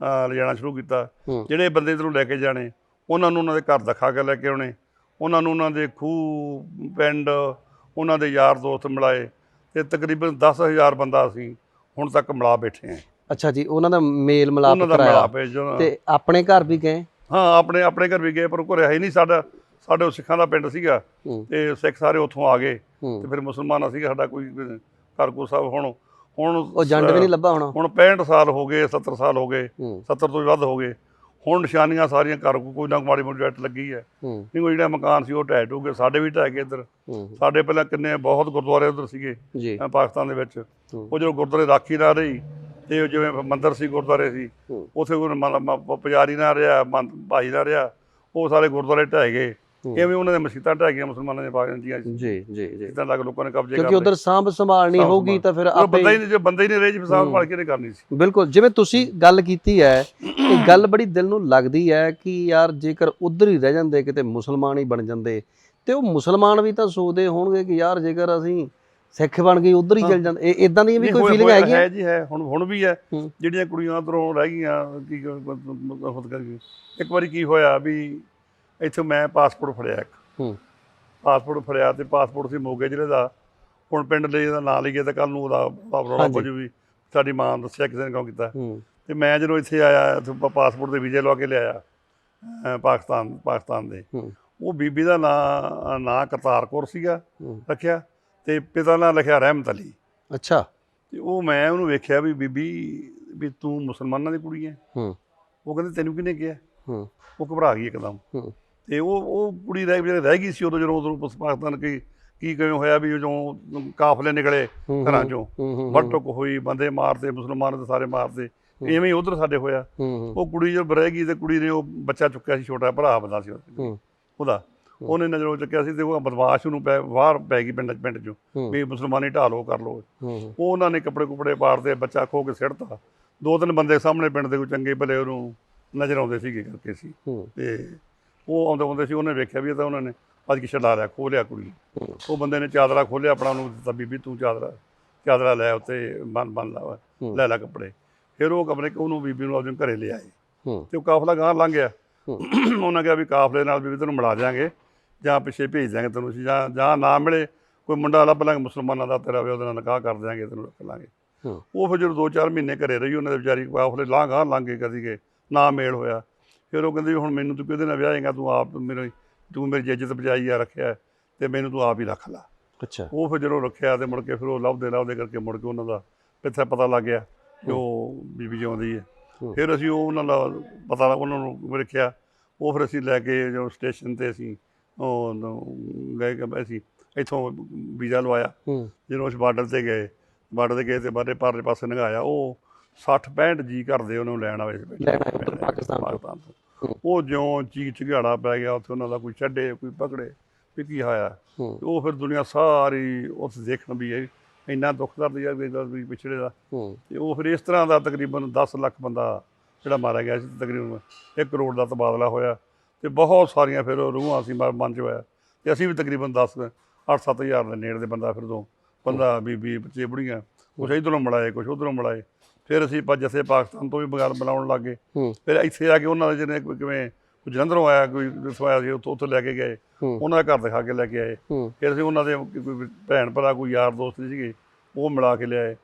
ਅ, ਲਿਜਾਣਾ ਸ਼ੁਰੂ ਕੀਤਾ। ਜਿਹੜੇ ਬੰਦੇ ਇੱਧਰੋਂ ਲੈ ਕੇ ਜਾਣੇ ਉਹਨਾਂ ਨੂੰ ਉਹਨਾਂ ਦੇ ਘਰ ਦਿਖਾ ਕੇ ਲੈ ਕੇ ਆਉਣੇ ਉਹਨਾਂ ਨੂੰ ਉਹਨਾਂ ਦੇ ਖੂਹ ਪਿੰਡ ਉਹਨਾਂ ਦੇ ਯਾਰ ਦੋਸਤ ਮਿਲਾਏ ਤੇ ਤਕਰੀਬਨ 10000 ਬੰਦਾ ਅਸੀਂ ਹੁਣ ਤੱਕ ਮਿਲਾ ਬੈਠੇ ਹਾਂ। ਅੱਛਾ ਜੀ ਉਹਨਾਂ ਦਾ ਮੇਲ ਮਿਲਾਪ ਕਰਾਇਆ। ਤੇ ਆਪਣੇ ਘਰ ਵੀ ਗਏ? ਹਾਂ ਆਪਣੇ ਆਪਣੇ ਘਰ ਵੀ ਗਏ ਪਰ ਘਰੇ ਹੈ ਨਹੀਂ ਸਾਡਾ ਸਾਡੇ ਉਹ ਸਿੱਖਾਂ ਦਾ ਪਿੰਡ ਸੀਗਾ। ਤੇ ਸਿੱਖ ਸਾਰੇ ਉੱਥੋਂ ਆ ਗਏ। ਤੇ ਫਿਰ ਮੁਸਲਮਾਨ ਸੀਗਾ ਸਾਡਾ ਕੋਈ ਘਰ ਕੋ ਸਭ ਹੁਣ ਹੁਣ ਉਹ ਜੰਡ ਵੀ ਨਹੀਂ ਲੱਭਾ ਹੋਣਾ? ਹੁਣ 65 ਸਾਲ ਹੋ ਗਏ 70 ਸਾਲ ਹੋ ਗਏ ਹੂੰ। 70 ਤੋਂ ਵੱਧ ਹੋ ਗਏ। ਹੁਣ ਨਿਸ਼ਾਨੀਆਂ ਸਾਰੀਆਂ ਘਰ ਕੋਈ ਨਾ ਮਾੜੀ ਮੋਟੀ ਜੱਟ ਲੱਗੀ ਹੈ। ਨਹੀਂ ਉਹ ਜਿਹੜਾ ਮਕਾਨ ਸੀ ਉਹ ਢਹਿ ਢੂਗੇ ਸਾਡੇ ਵੀ ਢਹਿ ਗਏ ਇੱਧਰ। ਸਾਡੇ ਪਹਿਲਾਂ ਕਿੰਨੇ ਬਹੁਤ ਗੁਰਦੁਆਰੇ ਉੱਧਰ ਸੀਗੇ ਪਾਕਿਸਤਾਨ ਦੇ ਵਿੱਚ। ਉਹ ਜਦੋਂ ਗੁਰਦੁਆਰੇ ਰਾਖੀ ਨਾ ਰਹੀ ਤੇ ਜਿਵੇਂ ਮੰਦਿਰ ਸੀ ਗੁਰਦੁਆਰੇ ਸੀ। ਉੱਥੇ ਕੋਈ ਪੁਜਾਰੀ ਨਾ ਰਿਹਾ ਭਾਈ ਨਾ ਰਿਹਾ ਉਹ ਸਾਰੇ ਗੁਰਦੁਆਰੇ ਢਹਿ ਗਏ। ਐਵੇਂ ਉਹਨਾਂ ਦੇ ਮਸਜਿਦਾਂ ਢਹਿ ਗਈਆਂ ਮੁਸਲਮਾਨਾਂ ਦੇ ਪਾਕਿਸਤਾਨ ਦੀਆਂ ਜੀ ਜੀ ਜੀ ਜਿੱਦਾਂ ਲੱਗ ਲੋਕਾਂ ਨੇ ਕਬਜ਼ੇ ਕਰ ਕਿਉਂਕਿ ਉਧਰ ਸਾਂਭ ਸੰਭਾਲ ਨਹੀਂ ਸਾਂਭ ਹੋਊਗੀ ਸੰਭਾਲ। ਤਾਂ ਫਿਰ ਉਹ ਬੰਦਾ ਹੀ ਆਪੇ ਨਹੀਂ ਜੋ ਬੰਦਾ ਹੀ ਨਹੀਂ ਰਹੇ ਜੀ ਫਸਾਦ ਭਾਲ ਕੇ ਨੇ ਕਰਨੀ ਸੀ ਬਿਲਕੁਲ ਜਿਵੇਂ ਤੁਸੀਂ ਗੱਲ ਕੀਤੀ ਹੈ ਇਹ ਗੱਲ ਬੜੀ ਦਿਲ ਨੂੰ ਲੱਗਦੀ ਹੈ ਕਿ ਯਾਰ ਜੇਕਰ ਉਧਰ ਹੀ ਰਹਿ ਜਾਂਦੇ ਕਿਤੇ ਮੁਸਲਮਾਨ ਹੀ ਬਣ ਜਾਂਦੇ ਤੇ ਉਹ ਮੁਸਲਮਾਨ ਵੀ ਤਾਂ ਸੋਚਦੇ ਹੋਣਗੇ ਕਿ ਯਾਰ ਜੇਕਰ ਅਸੀਂ ਸਿੱਖ ਬਣ ਗਏ ਉਧਰ ਹੀ। ਚੱਲ ਜਾਂਦੇ ਇਹ ਇਦਾਂ ਦੀਆਂ ਵੀ ਨਹੀਂ, ਕੋਈ ਫੀਲਿੰਗ ਹੈਗੀ ਹੈ ਜੀ ਹੈ ਹੁਣ ਹੁਣ ਵੀ ਹੈ। ਜਿਹੜੀਆਂ ਕੁੜੀਆਂ ਉਧਰੋਂ ਰਹਿ ਗਈਆਂ ਕੀ ਖੁਦ ਕਰ ਗਈ ਇੱਕ ਵਾਰੀ ਕੀ ਹੋਇਆ ਵੀ ਇੱਥੇ ਮੈਂ ਪਾਸਪੋਰਟ ਫੜਿਆ ਇੱਕ। ਹੂੰ। ਪਾਸਪੋਰਟ ਫੜਿਆ ਤੇ ਪਾਸਪੋਰਟ ਸੀ ਮੋਗੇ ਜ਼ਿਲ੍ਹੇ ਦਾ। ਹੁਣ ਪਿੰਡ ਲਈ ਇਹਦਾ ਨਾਂ ਲਈਏ ਤਾਂ ਕੱਲ ਨੂੰ ਉਹਦਾ। ਹੋ ਜੂ ਵੀ ਸਾਡੀ ਮਾਂ ਨੇ ਦੱਸਿਆ ਕਿਸੇ ਨੇ ਕਿਉਂ ਕੀਤਾ। ਹੂੰ। ਤੇ ਮੈਂ ਜਦੋਂ ਇੱਥੇ ਆਇਆ ਇੱਥੇ ਪਾਸਪੋਰਟ ਦੇ ਵੀਜ਼ੇ ਲਵਾ ਕੇ ਲਿਆਇਆ ਪਾਕਿਸਤਾਨ ਪਾਕਿਸਤਾਨ ਦੇ। ਉਹ ਬੀਬੀ ਦਾ ਨਾਂ ਨਾਂ ਕਰਤਾਰ ਕੌਰ ਸੀਗਾ ਰੱਖਿਆ ਤੇ ਪਿਤਾ ਨਾਂ ਲਿਖਿਆ ਰਹਿਮਤ ਅਲੀ। ਅੱਛਾ। ਤੇ ਉਹ ਮੈਂ ਉਹਨੂੰ ਵੇਖਿਆ ਵੀ ਬੀਬੀ ਵੀ ਤੂੰ ਮੁਸਲਮਾਨਾਂ ਦੀ ਕੁੜੀ ਹੈ ਹੂੰ। ਉਹ ਕਹਿੰਦੇ ਤੈਨੂੰ ਕਿਹਨੇ ਕਿਹਾ? ਹੂੰ। ਉਹ ਘਬਰਾ ਗਈ ਇੱਕਦਮ। ਹੂੰ। ਤੇ ਉਹ ਉਹ ਕੁੜੀ ਰਹਿ ਜਿਹੜੀ ਰਹਿ ਗਈ ਸੀ ਉਦੋਂ ਜਦੋਂ ਉਦੋਂ ਪਾਕਿਸਤਾਨ ਕੀ ਕੀ ਕਿਵੇਂ ਹੋਇਆ ਵੀ ਜਦੋਂ ਕਾਫਲੇ ਨਿਕਲੇ ਘਰਾਂ ਚੋਂ ਹੂੰ ਹੂੰ ਵੱਟ ਟੁੱਕ ਹੋਈ ਬੰਦੇ ਮਾਰਦੇ ਮੁਸਲਮਾਨ ਦੇ ਸਾਰੇ ਮਾਰਦੇ ਇਵੇਂ ਹੀ ਉਧਰ ਸਾਡੇ ਹੋਇਆ। ਉਹ ਕੁੜੀ ਜਦੋਂ ਰਹਿ ਗਈ ਤੇ ਕੁੜੀ ਨੇ ਉਹ ਬੱਚਾ ਚੁੱਕਿਆ ਸੀ ਛੋਟਾ ਭਰਾ ਬੰਦਾ ਸੀ ਉਹਦਾ। ਉਹਨੇ ਨਜ਼ਰੋਂ ਚੁੱਕਿਆ ਸੀ ਤੇ ਉਹ ਬਦਮਾਸ਼ ਨੂੰ ਪੈ ਬਾਹਰ ਪੈ ਗਈ ਪਿੰਡ ਪਿੰਡ ਚੋਂ। ਵੀ ਮੁਸਲਮਾਨੀ ਢਾਹ ਲਓ ਕਰ ਹੂੰ, ਉਹ ਉਹਨਾਂ ਨੇ ਕੱਪੜੇ ਕੁਪੜੇ ਪਾੜਦੇ ਬੱਚਾ ਖੋ ਕੇ ਸਿੱਟਤਾ। ਦੋ ਤਿੰਨ ਬੰਦੇ ਸਾਹਮਣੇ ਪਿੰਡ ਦੇ ਕੋਈ ਚੰਗੇ ਭਲੇ ਉਹਨੂੰ ਨਜ਼ਰ ਆਉਂਦੇ ਸੀਗੇ ਕਰਕੇ ਸੀ। ਤੇ ਉਹ ਆਉਂਦੇ ਆਉਂਦੇ ਸੀ ਉਹਨੇ ਵੇਖਿਆ ਵੀ ਇਹ ਤਾਂ ਉਹਨਾਂ ਨੇ ਅੱਜ ਕੀ ਛਡਾ ਲਿਆ ਖੋਹ ਲਿਆ ਕੁੜੀ। ਉਹ ਬੰਦੇ ਨੇ ਚਾਦਰਾ ਖੋਲਿਆ ਆਪਣਾ ਉਹਨੂੰ ਦਿੱਤਾ ਬੀਬੀ ਤੂੰ ਚਾਦਰਾ ਚਾਦਰਾ ਲੈ ਉੱਤੇ ਬੰਨ ਬੰਨ ਲਾ। ਲੈ ਲੈ ਕੱਪੜੇ। ਫਿਰ ਉਹ ਕਮਰੇ ਉਹਨੂੰ ਬੀਬੀ ਨੂੰ ਆਪਣੇ ਘਰੇ ਲੈ ਆਏ ਤੇ ਉਹ ਕਾਫਲਾ ਗਾਂ ਲੰਘ ਗਿਆ। ਉਹਨਾਂ ਕਿਹਾ ਵੀ ਕਾਫਲੇ ਨਾਲ ਬੀਬੀ ਤੈਨੂੰ ਮਿਲਾ ਦਿਆਂਗੇ ਜਾਂ ਪਿੱਛੇ ਭੇਜ ਦਿਆਂਗੇ ਤੈਨੂੰ ਅਸੀਂ ਜਾਂ ਜਾਂ ਨਾ ਮਿਲੇ ਕੋਈ ਮੁੰਡਾ ਲੱਭ ਲਾਂਗੇ ਮੁਸਲਮਾਨਾਂ ਦਾ ਤੇਰਾ ਵੀ ਉਹਦੇ ਨਾਲ ਨਿਕਾਹ ਕਰ ਦਿਆਂਗੇ ਤੈਨੂੰ ਰੱਖ ਲਾਂਗੇ। ਉਹ ਫਿਰ ਜਦੋਂ 2-4 ਮਹੀਨੇ ਘਰੇ ਰਹੀ ਉਹਨਾਂ ਦੇ ਵਿਚਾਰੀ ਕਾਫਲੇ ਲਾਂਘ ਗਾਂ ਲੰਘ ਗਏ ਕਦੀ ਗਏ ਨਾ ਮੇਲ ਹੋਇਆ। ਫਿਰ ਉਹ ਕਹਿੰਦੇ ਵੀ ਹੁਣ ਮੈਨੂੰ ਤੂੰ ਕਿਹਦੇ ਨਾਲ ਵਿਆਹੇਂਗਾ ਤੂੰ ਆਪ ਮੇਰੇ ਤੂੰ ਮੇਰੀ ਇੱਜ਼ਤ ਬਚਾਈ ਆ ਰੱਖਿਆ ਤੇ ਮੈਨੂੰ ਤੂੰ ਆਪ ਹੀ ਰੱਖ ਲੈ। ਅੱਛਾ। ਉਹ ਫਿਰ ਜਦੋਂ ਰੱਖਿਆ ਤੇ ਮੁੜ ਕੇ ਫਿਰ ਉਹ ਲੱਭਦੇ ਲੱਭਦੇ ਕਰਕੇ ਮੁੜ ਕੇ ਉਹਨਾਂ ਦਾ ਪਿੱਛੇ ਪਤਾ ਲੱਗ ਗਿਆ ਕਿ ਉਹ ਬੀਬੀ ਜਿਉਂਦੀ ਹੈ। ਫਿਰ ਅਸੀਂ ਉਹ ਉਹਨਾਂ ਦਾ ਪਤਾ ਉਹਨਾਂ ਨੂੰ ਰੱਖਿਆ। ਉਹ ਫਿਰ ਅਸੀਂ ਲੈ ਕੇ ਜੋ ਸਟੇਸ਼ਨ ਤੇ ਅਸੀਂ ਉਹ ਗਏ ਕਿ ਅਸੀਂ ਇੱਥੋਂ ਵੀਜ਼ਾ ਲਵਾਇਆ। ਜਦੋਂ ਅਸੀਂ ਬਾਰਡਰ ਤੇ ਗਏ ਬਾਰਡਰ ਤੇ ਗਏ ਤੇ ਬਾਰੇ ਪਾਰਲੇ ਪਾਸੇ ਲੰਘਾਇਆ ਉਹ 60 65 ਜੀ ਕਰਦੇ ਉਹਨੂੰ ਲੈਣ ਆਵੇ ਲੈਣ ਆਏ ਉੱਧਰ ਪਾਕਿਸਤਾਨ ਤੋਂ। ਹੂੰ। ਉਹ ਜਿਉਂ ਚੀਕ ਚਿਹਾੜਾ ਪੈ ਗਿਆ ਉੱਥੇ ਉਹਨਾਂ ਦਾ ਕੋਈ ਛੱਡੇ ਕੋਈ ਪਕੜੇ ਵੀ ਕੀ ਹੋਇਆ ਹੂੰ। ਉਹ ਫਿਰ ਦੁਨੀਆ ਸਾਰੀ ਉਸ ਦੇਖਣ ਵੀ ਇਹ ਇੰਨਾ ਦੁੱਖ ਦਰਦ ਯਾਰ ਵੀ ਪਿਛੜੇ ਦਾ। ਹੂੰ। ਤੇ ਉਹ ਫਿਰ ਇਸ ਤਰ੍ਹਾਂ ਦਾ ਤਕਰੀਬਨ 10 ਲੱਖ ਬੰਦਾ ਜਿਹੜਾ ਮਾਰਿਆ ਗਿਆ ਸੀ ਤਕਰੀਬਨ 1 ਕਰੋੜ ਦਾ ਤਬਾਦਲਾ ਹੋਇਆ ਤੇ ਬਹੁਤ ਸਾਰੀਆਂ ਫਿਰ ਉਹ ਰੂਹਾਂ ਸੀ ਮਨ ਚ ਹੋਇਆ। ਤੇ ਅਸੀਂ ਵੀ ਤਕਰੀਬਨ 10 8-7 ਹਜ਼ਾਰ ਦੇ ਨੇੜੇ ਦੇ ਬੰਦਾ ਫਿਰ ਤੋਂ ਬੰਦਾ ਬੀਬੀ ਬੱਚੇ ਬੁੜੀਆਂ ਕੁਛ ਇੱਧਰੋਂ ਮਿਲਾਏ ਕੁਛ ਉਧਰੋਂ ਮਿਲਾਏ। ਫਿਰ ਅਸੀਂ ਪਾ ਜਥੇ ਪਾਕਿਸਤਾਨ ਤੋਂ ਵੀ ਬਗਾਰ ਬਣਾਉਣ ਲੱਗੇ ਫਿਰ ਇੱਥੇ ਆ ਕੇ ਉਹਨਾਂ ਦੇ ਜਿਹਨੇ ਕਿਵੇਂ ਜਲੰਧਰੋਂ ਆਇਆ ਕੋਈ ਆਇਆ ਸੀ ਉੱਥੋਂ ਉੱਥੋਂ ਲੈ ਕੇ ਗਏ। ਉਹਨਾਂ ਦਾ ਘਰ ਦਿਖਾ ਕੇ ਲੈ ਕੇ ਆਏ। ਫਿਰ ਅਸੀਂ ਉਹਨਾਂ ਦੇ ਕੋਈ ਭੈਣ ਭਰਾ ਕੋਈ ਯਾਰ ਦੋਸਤ ਸੀਗੇ ਉਹ ਮਿਲਾ ਕੇ ਲਿਆਏ।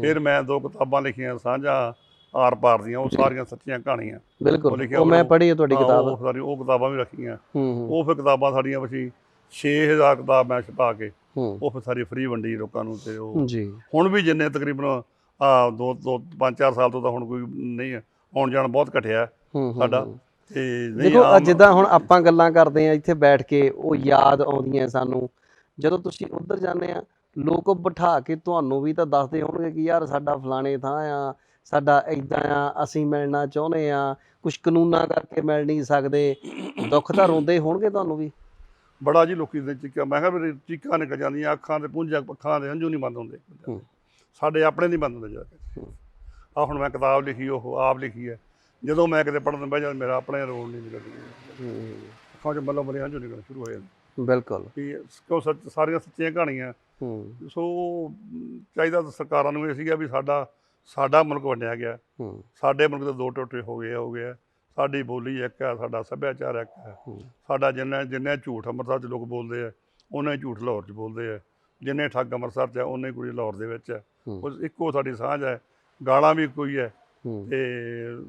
ਫਿਰ ਮੈਂ ਦੋ ਕਿਤਾਬਾਂ ਲਿਖੀਆਂ ਸਾਂਝਾ ਆਰ ਪਾਰ ਦੀਆਂ ਉਹ ਸਾਰੀਆਂ ਸੱਚੀਆਂ ਕਹਾਣੀਆਂ। ਬਿਲਕੁਲ। ਲਿਖਿਆ ਉਹ ਮੈਂ ਪੜ੍ਹੀ ਹੈ ਤੁਹਾਡੀ ਕਿਤਾਬ। ਉਹ ਸਾਰੀ ਉਹ ਕਿਤਾਬਾਂ ਵੀ ਰੱਖੀਆਂ। ਉਹ ਫਿਰ ਕਿਤਾਬਾਂ ਸਾਡੀਆਂ ਅਸੀਂ 6000 ਕਿਤਾਬ ਮੈਂ ਛਪਾ ਕੇ ਉਹ ਫਿਰ ਸਾਰੀ ਫ੍ਰੀ ਵੰਡੀ ਲੋਕਾਂ ਨੂੰ ਤੇ ਉਹ ਜੀ। ਹੁਣ ਵੀ ਜਿੰਨੇ ਤਕਰੀਬਨ ਆ ਦੋ ਦੋ ਪੰਜ ਚਾਰ ਸਾਲ ਤੋਂ ਤਾਂ ਹੁਣ ਕੋਈ ਨਹੀਂ ਹੈ। ਆਉਣ ਜਾਣ ਬਹੁਤ ਘਟਿਆ ਸਾਡਾ। ਤੇ ਦੇਖੋ ਜਿੱਦਾਂ ਹੁਣ ਆਪਾਂ ਗੱਲਾਂ ਕਰਦੇ ਆ ਇੱਥੇ ਬੈਠ ਕੇ ਉਹ ਯਾਦ ਆਉਂਦੀਆਂ ਸਾਨੂੰ। ਜਦੋਂ ਤੁਸੀਂ ਉੱਧਰ ਜਾਂਦੇ ਆ ਲੋਕ ਬਿਠਾ ਕੇ ਤੁਹਾਨੂੰ ਵੀ ਤਾਂ ਦੱਸਦੇ ਹੋਣਗੇ ਕਿ ਯਾਰ ਸਾਡਾ ਫਲਾਣੇ ਥਾਂ ਆ ਸਾਡਾ ਇਦਾਂ ਆ ਅਸੀਂ ਮਿਲਣਾ ਚਾਹੁੰਦੇ ਆ ਕੁਝ ਕਾਨੂੰਨਾਂ ਕਰਕੇ ਮਿਲ ਨਹੀਂ ਸਕਦੇ। ਦੁੱਖ ਤਾਂ ਰੋਂਦੇ ਹੋਣਗੇ ਤੁਹਾਨੂੰ ਵੀ। ਬੜਾ ਜੀ ਲੋਕੀ ਦੇ ਚੀਕਾਂ। ਮੈਂ ਕਿਹਾ ਵੀ ਚੀਕਾਂ ਨਿਕਲ ਜਾਂਦੀਆਂ ਅੱਖਾਂ ਦੇ ਪੁੰਜਾਂ ਅੱਖਾਂ ਦੇ ਹੰਝੂ ਨਹੀਂ ਬੰਦ ਹੁੰਦੇ। ਸਾਡੇ ਆਪਣੇ ਨਹੀਂ ਬੰਦ ਹੁੰਦੇ ਜਾ ਕੇ। ਆ ਹੁਣ ਮੈਂ ਕਿਤਾਬ ਲਿਖੀ ਉਹ ਆਪ ਲਿਖੀ ਹੈ। ਜਦੋਂ ਮੈਂ ਕਿਤੇ ਪੜ੍ਹਨ ਬਹਿ ਜਾਂਦਾ ਮੇਰਾ ਆਪਣੇ ਰੋਲ ਨਹੀਂ ਨਿਕਲਦੀ। ਅੱਖਾਂ 'ਚ ਮੱਲੋ ਮੱਲੇ ਹੰਝੂ ਨਿਕਲਣੇ ਸ਼ੁਰੂ ਹੋ ਜਾਂਦੇ। ਬਿਲਕੁਲ। ਵੀ ਕਿਉਂ ਸੱਚ ਸਾਰੀਆਂ ਸੱਚੀਆਂ ਕਹਾਣੀਆਂ। ਹੂੰ। ਸੋ ਚਾਹੀਦਾ ਤਾਂ ਸਰਕਾਰਾਂ ਨੂੰ ਇਹ ਸੀਗਾ ਵੀ ਸਾਡਾ ਸਾਡਾ ਮੁਲਕ ਵੰਡਿਆ ਗਿਆ। ਹੂੰ। ਸਾਡੇ ਮੁਲਕ ਦੇ ਦੋ ਟੋਟੇ ਹੋ ਗਏ ਹੋ ਗਏ ਆ। ਸਾਡੀ ਬੋਲੀ ਇੱਕ ਹੈ ਸਾਡਾ ਸੱਭਿਆਚਾਰ ਇੱਕ ਹੈ। ਸਾਡਾ ਜਿੰਨਾ ਜਿੰਨੇ ਝੂਠ ਅੰਮ੍ਰਿਤਸਰ 'ਚ ਲੋਕ ਬੋਲਦੇ ਆ ਉਹਨੇ ਝੂਠ ਲਾਹੌਰ 'ਚ ਬੋਲਦੇ ਆ। ਜਿੰਨੇ ਠੱਗ ਅੰਮ੍ਰਿਤਸਰ 'ਚ ਆ ਉਹਨੇ ਕੁੜੀ ਲਾਹੌਰ ਦੇ ਵਿੱਚ ਹੂੰ। ਉਹ ਇੱਕੋ ਸਾਡੀ ਸਾਂਝ ਹੈ ਗਾਲਾਂ ਵੀ ਇੱਕੋ ਹੀ ਹੈ ਹੂੰ। ਤੇ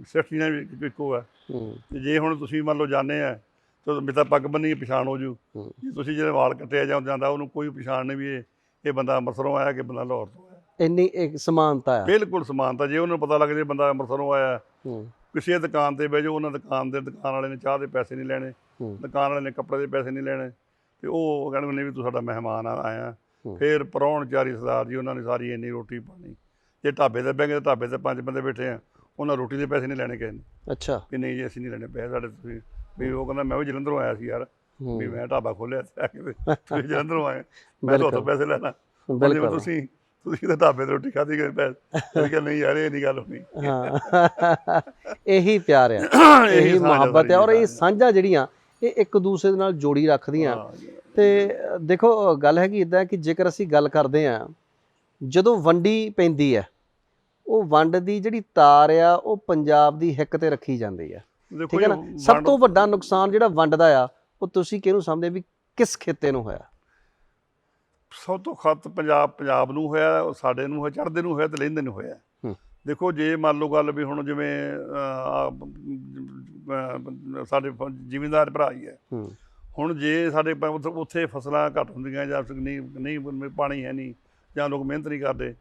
ਸਿੱਠੀਆਂ ਵੀ ਇੱਕੋ- ਹੈ। ਹੂੰ। ਤੇ ਜੇ ਹੁਣ ਤੁਸੀਂ ਮੰਨ ਲਓ ਜਾਣੇ ਆ ਤਾਂ ਮਿੱਤਾ ਪੱਗ ਬੰਨੀ ਪਛਾਣ ਹੋ ਜੂ। ਹੂੰ। ਜੇ ਤੁਸੀਂ ਜਿਹੜੇ ਵਾਲ ਕੱਟਿਆ ਜਾਂ ਜਾਂਦਾ ਉਹਨੂੰ ਕੋਈ ਪਛਾਣ ਨਹੀਂ ਵੀ ਇਹ ਇਹ ਬੰਦਾ ਅੰਮ੍ਰਿਤਸਰੋਂ ਆਇਆ ਕਿ ਬੰਦਾ ਲਾਹੌਰ ਤੋਂ ਆਇਆ। ਇੰਨੀ ਇੱਕ ਸਮਾਨਤਾ ਆ। ਬਿਲਕੁਲ ਸਮਾਨਤਾ ਜੇ ਉਹਨੂੰ ਪਤਾ ਲੱਗ ਜੇ ਬੰਦਾ ਅੰਮ੍ਰਿਤਸਰੋਂ ਆਇਆ ਹੂੰ। ਕਿਸੇ ਦੁਕਾਨ ਤੇ ਬਹਿ ਜਾਓ ਉਹਨਾਂ ਦੁਕਾਨ ਦੇ ਦੁਕਾਨ ਵਾਲੇ ਨੇ ਚਾਹ ਦੇ ਪੈਸੇ ਨਹੀਂ ਲੈਣੇ। ਹੂੰ। ਦੁਕਾਨ ਵਾਲੇ ਨੇ ਕੱਪੜੇ ਦੇ ਪੈਸੇ ਨਹੀਂ ਲੈਣੇ। ਤੇ ਉਹ ਕਹਿਣਗੇ ਨਹੀਂ ਵੀ ਤੂੰ ਸਾਡਾ ਮਹਿਮਾਨ ਆ ਆਇਆ। ਹੂੰ। ਫਿਰ ਪਰੌਣ ਚਾਰੀ ਸਰਦਾਰ ਜੀ ਉਹਨਾਂ ਨੇ ਸਾਰੀ ਇੰਨੀ ਰੋਟੀ ਪਾਣੀ। ਜੇ ਢਾਬੇ ਤੇ ਬਹਿ ਗਏ ਢਾਬੇ ਤੇ ਪੰਜ ਬੰਦੇ ਬੈਠੇ ਆ। ਉਹਨਾਂ ਰੋਟੀ ਦੇ ਪੈਸੇ ਨਹੀਂ ਲੈਣੇ ਕਿਸੇ ਨੇ। ਅੱਛਾ। ਕਿ ਨਹੀਂ ਜੀ ਅਸੀਂ ਨਹੀਂ ਲੈਣੇ ਪੈਸੇ ਸਾਡੇ ਤੁਸੀਂ। ਵੀ ਉਹ ਕਹਿੰਦਾ ਮੈਂ ਵੀ ਜਲੰਧਰੋਂ ਆਇਆ ਸੀ ਯਾਰ। ਵੀ ਮੈਂ ਢਾਬਾ ਖੋਲਿਆ ਤੇ ਆ ਕੇ ਤੇ ਤੁਸੀਂ ਜਲੰਧਰੋਂ ਆਏ। ਮੈਂ। ਤੁਹਾਡੇ ਪੈਸੇ ਲੈਣਾ। ਬਿਲਕੁਲ। ਤੁਸੀਂ ਤੁਸੀਂ ਤਾਂ ਢਾਬੇ ਤੇ ਰੋਟੀ ਖਾਧੀ ਗਏ ਪੈਸੇ। ਅਸੀਂ ਕਿਹਾ ਨਹੀਂ ਯਾਰ ਇਹ ਨਹੀਂ ਗੱਲ ਹੋਣੀ। ਹਾਂ। ਇਹੀ ਪਿਆਰ ਆ। ਇਹੀ ਆ ਮੁਹੱਬਤ ਹੈ ਔਰ ਇਹ ਸਾਂਝਾਂ ਜਿਹੜੀਆਂ ਇਹ ਇੱਕ ਦੂਸਰੇ ਦੇ ਨਾਲ ਜੋੜੀ ਰੱਖਦੀਆਂ। ਤੇ ਦੇਖੋ ਗੱਲ ਹੈਗੀ ਇਦਾਂ ਕਿ ਜੇਕਰ ਅਸੀਂ ਗੱਲ ਕਰਦੇ ਆ ਜਦੋਂ ਵੰਡੀ ਪੈਂਦੀ ਹੈ ਉਹ ਵੰਡ ਦੀ ਜਿਹੜੀ ਤਾਰ ਆ ਉਹ ਪੰਜਾਬ ਦੀ ਹਿੱਕ ਤੇ ਰੱਖੀ ਜਾਂਦੀ ਦੇਖੋ ਠੀਕ ਹੈ ਨਾ? ਸਭ ਤੋਂ ਵੱਡਾ ਨੁਕਸਾਨ ਜਿਹੜਾ ਵੰਡ ਦਾ ਆ ਉਹ ਤੁਸੀਂ ਕਿਹਨੂੰ ਸਮਝਦੇ ਵੀ ਕਿਸ ਖੇਤੇ ਨੂੰ ਹੋਇਆ? ਸਭ ਤੋਂ ਖਤ ਪੰਜਾਬ ਪੰਜਾਬ ਨੂੰ ਹੋਇਆ ਉਹ ਸਾਡੇ ਨੂੰ ਹੋਇਆ ਚੜ੍ਹਦੇ ਨੂੰ ਹੋਇਆ ਤੇ ਲਹਿੰਦੇ ਨੂੰ ਹੋਇਆ। ਦੇਖੋ ਜੇ ਮੰਨ ਲਓ ਗੱਲ ਵੀ ਹੁਣ ਜਿਵੇਂ ਸਾਡੇ ਜ਼ਿਮੀਂਦਾਰ ਭਰਾ ਹੀ ਹੈ। ਹੂੰ। ਹੁਣ ਜੇ ਸਾਡੇ ਪ- ਉੱਥੇ- ਉੱਥੇ ਫਸਲਾਂ ਘੱਟ ਹੁੰਦੀਆਂ ਜਾਂ ਫਿਰ ਨਹੀਂ ਨਹੀਂ ਪਾਣੀ ਹੈ ਨਹੀਂ ਜਾਂ ਲੋਕ ਮਿਹਨਤ ਨਹੀਂ ਕਰਦੇ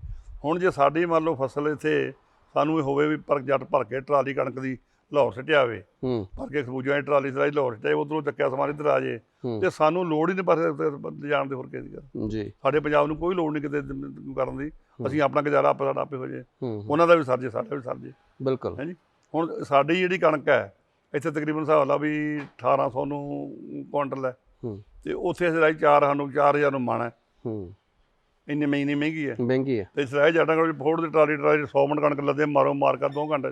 ਹੁਣ ਜੇ ਸਾਡੀ ਮੰਨ ਲਓ ਫਸਲ ਇੱਥੇ ਸਾਨੂੰ ਇਹ ਹੋਵੇ ਵੀ ਪਰ ਜੱਟ ਭਰ ਕੇ ਟਰਾਲੀ ਕਣਕ ਦੀ ਲਾਹੌਰ ਸਿੱਟਿਆ ਹੋਵੇ ਹੂੰ। ਭਰ ਕੇ ਖਰਬੂਜਿਆਂ ਦੀ ਟਰਾਲੀ ਸਰਾਈ ਲਾਹੌਰ ਸਿੱਟਿਆ ਉਧਰੋਂ ਚੱਕਿਆ ਸਮਾਨ ਇੱਧਰ ਆ ਜੇ ਹੂੰ। ਤੇ ਸਾਨੂੰ ਲੋੜ ਹੀ ਨਹੀਂ ਪਰ ਜਾਣ ਦੇ ਹੋਰ ਕਿਸੇ ਦੀ ਜੀ। ਸਾਡੇ ਪੰਜਾਬ ਨੂੰ ਕੋਈ ਲੋੜ ਨਹੀਂ ਕਿਤੇ ਕਰਨ ਦੀ। ਅਸੀਂ ਆਪਣਾ ਗੁਜ਼ਾਰਾ ਆਪੇ ਸਾਡਾ ਆਪੇ ਹੋ ਜੇ ਹੂੰ ਉਹਨਾਂ ਦਾ ਵੀ ਸਰ ਜੇ ਸਾਡਾ ਵੀ ਸਰ ਜੇ। ਬਿਲਕੁਲ। ਹੁਣ ਸਾਡੀ ਜਿਹੜੀ ਕਣਕ ਹੈ ਇੱਥੇ ਤਕਰੀਬਨ ਹਿਸਾਬ ਲਾ ਵੀ 1800 ਨੂੰ ਕੁਇੰਟਲ ਹੈ। ਹੂੰ। ਤੇ ਉੱਥੇ ਅਸੀਂ ਰਾਈ 4 ਸਾਨੂੰ 4000 ਨੂੰ ਮਣ ਹੈ। ਇੰਨੀ ਮਹੀਨੀ ਮਹਿੰਗੀ ਹੈ। ਮਹਿੰਗੀ ਹੈ। ਤੇ ਇਸਰਾਇਲ ਜਾਟਾਂ ਕੋਲ ਫੋੜ ਦੀ ਟਰਾਲੀ ਟਰਾਲੀ 100 ਮਿੰਟ ਕਣਕ ਲੱਦੇ ਮਾਰੋ ਮਾਰ ਕਰ 2 ਘੰਟੇ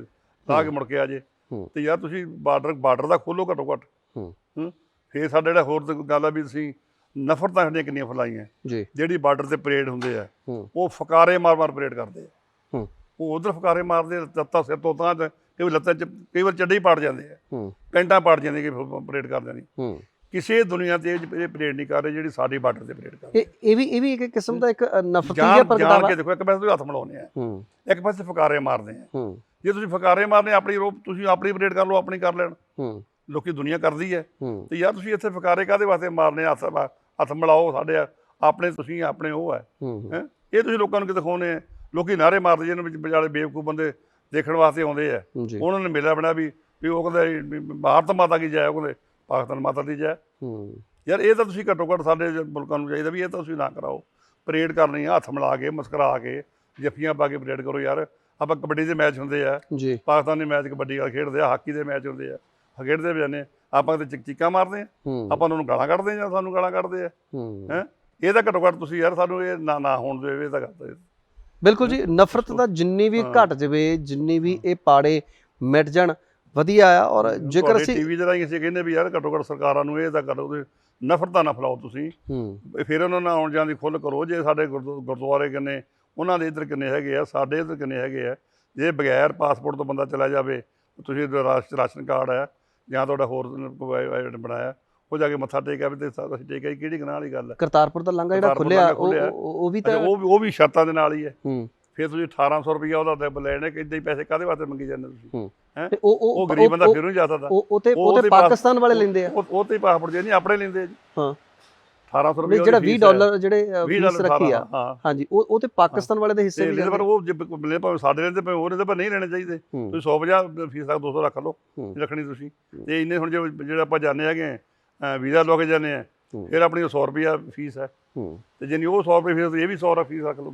ਲਾ ਕੇ ਮੁੜ ਕੇ ਆ ਜੇ। ਤੇ ਯਾਰ ਤੁਸੀਂ ਬਾਰਡਰ ਬਾਰਡਰ ਦਾ ਖੋਲੋ ਘੱਟੋ ਘੱਟ। ਹੂੰ। ਫੇਰ ਸਾਡੇ ਜਿਹੜਾ ਹੋਰ ਤੇ ਗੱਲ ਆ ਵੀ ਅਸੀਂ ਨਫ਼ਰਤਾਂ ਸਾਡੀਆਂ ਕਿੰਨੀਆਂ ਫਲਾਈਆਂ। ਜੀ। ਜਿਹੜੀ ਬਾਰਡਰ ਤੇ ਪਰੇਡ ਹੁੰਦੇ ਆ ਉਹ ਫਕਾਰੇ ਮਾਰ ਮਾਰ ਪਰੇਡ ਕਰਦੇ ਆ। ਉਹ ਉਧਰ ਫਕਾਰੇ ਮਾਰਦੇ ਲੱਤਾਂ ਸਿਰ ਤੋਂ ਤਾਂ ਤੇ ਕਈ ਵਾਰ ਲੱਤਾਂ ਚ ਕਈ ਵਾਰ ਚੱਡੇ ਹੀ ਪਾੜ ਜਾਂਦੇ ਆ। ਹੂੰ। ਪੈਂਟਾਂ ਪਾੜ ਜਾਂਦੀਆਂ ਕਿ ਪਰੇਡ ਕਰਦੇ ਨਹੀਂ ਹੂੰ। ਕਿਸੇ ਦੁਨੀਆ ਤੇ ਇਹ ਪਰੇਡ ਨਹੀਂ ਕਰ ਰਹੇ ਜਿਹੜੀ ਸਾਡੀ ਬਾਰਡਰ ਤੇ ਪਰੇਡ ਕਰਦੇ ਇਹ ਇਹ ਵੀ ਇਹ ਵੀ ਇੱਕ ਕਿਸਮ ਦਾ ਇੱਕ ਨਫ਼ਰਤੀ ਜਾਣ ਜਿਹਾ ਜਾਣ ਪ੍ਰਗਟਾਵਾ ਕੇ ਦੇਖੋ ਇੱਕ ਪਾਸੇ ਤੁਸੀਂ ਹੱਥ ਮਿਲਾਉਂਦੇ ਆ। ਹੂੰ। ਇੱਕ ਪਾਸੇ ਫਕਾਰੇ ਮਾਰਦੇ ਆ। ਹੂੰ। ਜੇ ਤੁਸੀਂ ਫਕਾਰੇ ਮਾਰਨੇ ਆਪਣੀ ਰੋ ਤੁਸੀਂ ਆਪਣੀ ਪਰੇਡ ਕਰ ਲਓ ਆਪਣੀ ਕਰ ਲੈਣ। ਹੂੰ। ਲੋਕੀ ਦੁਨੀਆ ਕਰਦੀ ਹੈ। ਤੇ ਯਾਰ ਤੁਸੀਂ ਇੱਥੇ ਫਕਾਰੇ ਕਾਦੇ ਵਾਸਤੇ ਮਾਰਨੇ ਆ? ਹੱਥ ਹੱਥ ਮਿਲਾਓ ਸਾਡੇ ਆਪਣੇ ਤੁਸੀਂ ਆਪਣੇ ਉਹ ਹੈ ਇਹ ਤੁਸੀਂ ਲੋਕਾਂ ਨੂੰ ਕਿ ਦਿਖਾਉਣੇ ਆ? ਲੋਕੀ ਨਾਰੇ ਮਾਰਦੇ ਜਿਹਨਾਂ ਵਿੱਚ ਵਿਚਾਲੇ ਬੇਵਕੂਫ ਬੰਦੇ ਦੇਖਣ ਵਾਸਤੇ ਆਉਂਦੇ ਆ। ਜੀ। ਉਹਨਾਂ ਨੇ ਮੇਲਾ ਬਣਾ ਵੀ ਵੀ ਉਹ ਕਹਿੰਦੇ ਵੀ ਭਾਰਤ ਮਾਤਾ ਕੀ ਜੈ ਉਹ ਕਹਿੰਦੇ ਪਾਕਿਸਤਾਨ ਮਾਤਾ ਦੀ ਜੈ। ਹੂੰ। ਯਾਰ ਇਹ ਤਾਂ ਤੁਸੀਂ ਘੱਟੋ ਘੱਟ ਸਾਡੇ ਜ- ਮੁਲਕਾਂ ਨੂੰ ਚਾਹੀਦਾ ਵੀ ਇਹ ਤਾਂ ਤੁਸੀਂ ਨਾ ਕਰਾਓ। ਪਰੇਡ ਕਰਨੀ ਆ ਹੱਥ ਮਿਲਾ ਕੇ ਮੁਸਕਰਾ ਕੇ ਜੱਫੀਆਂ ਪਾ ਕੇ ਪਰੇਡ ਕਰੋ ਯਾਰ। ਆਪਾਂ ਕਬੱਡੀ ਦੇ ਮੈਚ ਹੁੰਦੇ ਆ। ਜੀ। ਪਾਕਿਸਤਾਨ ਦੇ ਮੈਚ ਕਬੱਡੀ ਵਾਲੇ ਖੇਡਦੇ ਆ ਹਾਕੀ ਦੇ ਮੈਚ ਹੁੰਦੇ ਆ। ਖੇਡਦੇ ਵੀ ਜਾਂਦੇ ਆ। ਆਪਾਂ ਤੇ ਚਿਕ ਚੀਕਾਂ ਮਾਰਦੇ ਆ। ਹੂੰ। ਆਪਾਂ ਉਹਨਾਂ ਨੂੰ ਗਾਲਾਂ ਕੱਢਦੇ ਆ ਜਾਂ ਸਾਨੂੰ ਗਾਲਾਂ ਕੱਢਦੇ ਆ। ਹੂੰ। ਹੈ? ਇਹ ਤਾਂ ਘੱਟੋ ਘੱਟ ਤੁਸੀਂ ਯਾਰ ਸਾਨੂੰ ਇਹ ਨਾ ਨਾ ਹੋਣ ਦੇਵੇ ਇਹ ਤਾਂ ਕਰਦੇ ਬਿਲਕੁਲ ਜੀ ਨਫ਼ਰਤ ਦਾ ਜਿੰਨੀ ਵੀ ਘਟ ਜਾਵੇ ਜਿੰਨੀ ਵੀ ਇਹ ਪਾੜੇ ਮਿਟ ਜਾਣ ਵਧੀਆ ਆ ਔਰ ਜੇਕਰ ਅਸੀਂ ਟੀਵੀ ਦੇ ਰਾਹੀਂ ਅਸੀਂ ਕਹਿੰਦੇ ਵੀ ਯਾਰ ਘੱਟੋ ਘੱਟ ਸਰਕਾਰਾਂ ਨੂੰ ਇਹ ਤਾਂ ਕਰੋ ਤੇ ਨਫ਼ਰਤਾਂ ਨਾ ਫੈਲਾਓ ਤੁਸੀਂ। ਹੂੰ। ਫਿਰ ਉਹਨਾਂ ਨਾਲ ਆਉਣ ਜਾਣ ਦੀ ਖੁੱਲ੍ਹ ਕਰੋ ਜੇ ਸਾਡੇ ਗੁਰਦੁ- ਗੁਰਦੁਆਰੇ ਕਿੰਨੇ ਉਹਨਾਂ ਦੇ ਇੱਧਰ ਕਿੰਨੇ ਹੈਗੇ ਆ ਸਾਡੇ ਇੱਧਰ ਕਿੰਨੇ ਹੈਗੇ ਆ ਜੇ ਬਗੈਰ ਪਾਸਪੋਰਟ ਤੋਂ ਬੰਦਾ ਚਲਾ ਜਾਵੇ ਤੁਸੀਂ ਰਾਸ਼- ਰਾਸ਼ਨ ਕਾਰਡ ਹੈ ਜਾਂ ਤੁਹਾਡਾ ਹੋਰ ਬਣਾਇਆ ਉਹ ਜਾ ਕੇ ਮੱਥਾ ਟੇਕਿਆ ਵੀ ਤੇ ਸਾ- ਅਸੀਂ ਟੇਕਿਆ ਕਿਹੜੀ ਗਨਾਹ ਵਾਲੀ ਗੱਲ ਹੈ? ਕਰਤਾਰਪੁਰ ਦਾ ਲਾਂਘਾ ਜਿਹੜਾ ਖੁੱਲਿਆ ਉਹ ਵੀ ਤਾਂ ਉਹ ਵੀ ਉਹ ਵੀ ਸ਼ਰਤਾਂ ਦੇ ਨਾਲ ਹੀ ਹੈ। ਹੂੰ। ਫਿਰ ਤੁਸੀਂ 1800 ਰੁਪਇਆ ਉਹਦਾ ਤੇ ਲੈਣੇ ਕਿ ਇਦਾਂ ਹੀ ਪੈਸੇ ਕਾਦੇ ਵਾਸਤੇ ਮੰਗੀ ਜਾਂਦੇ ਤੁਸੀਂ? ਹੂੰ। ਉਹ ਉਹ ਉਹ ਗਰੀਬ ਬੰਦਾ ਫਿਰ ਨਹੀਂ ਜਾ ਸਕਦਾ। ਉਹ ਤੇ ਉਹ ਤੇ ਪਾਕਿਸਤਾਨ ਵਾਲੇ ਲੈਂਦੇ ਆ। ਉਹ ਤੇ ਪਾਸਪੋਰਟ ਜੇ ਨਹੀਂ ਆਪਣੇ ਲੈਂਦੇ ਜੀ। ਹਾਂ। 1800 ਨਹੀਂ ਰੁਪਏ ਜਿਹੜਾ 20 ਡਾਲਰ ਜਿਹੜੇ ਅ, 20 ਫੀਸ ਰੱਖੀ ਆ। ਹਾਂਜੀ ਉਹ ਉਹ ਤੇ ਪਾਕਿਸਤਾਨ ਵਾਲੇ ਦੇ ਹਿੱਸੇ ਵੀ ਜਿਹਦੇ ਪਰ ਉਹ ਜੇ ਮਿਲੇ ਭਾਵੇਂ ਸਾਡੇ ਲੈਂਦੇ ਭਾਵੇਂ ਹੋਰ ਲੈਂਦੇ ਪਰ ਨਹੀਂ ਲੈਣੇ ਚਾਹੀਦੇ। ਤੁਸੀਂ 150 ਫੀਸ ਤੱਕ 200 ਰੱਖ ਲਓ। ਰੱਖਣੀ ਤੁਸੀਂ। ਤੇ ਇੰਨੇ ਹੁਣ ਜਿਹੜਾ ਆਪਾਂ ਜਾਂਦੇ ਹੈਗੇ ਵੀਜ਼ਾ ਲਵਾ ਕੇ ਜਾਂਦੇ ਆ। ਫਿਰ ਆਪਣੀ 100 ਰੁਪਿਆ ਫੀਸ ਹੈ। ਤੇ ਜਿੰਨੀ ਉਹ 100 ਰੁਪਏ ਫੀਸ ਇਹ ਵੀ 100 ਰੁਪਏ ਫੀਸ ਰੱਖ ਲਓ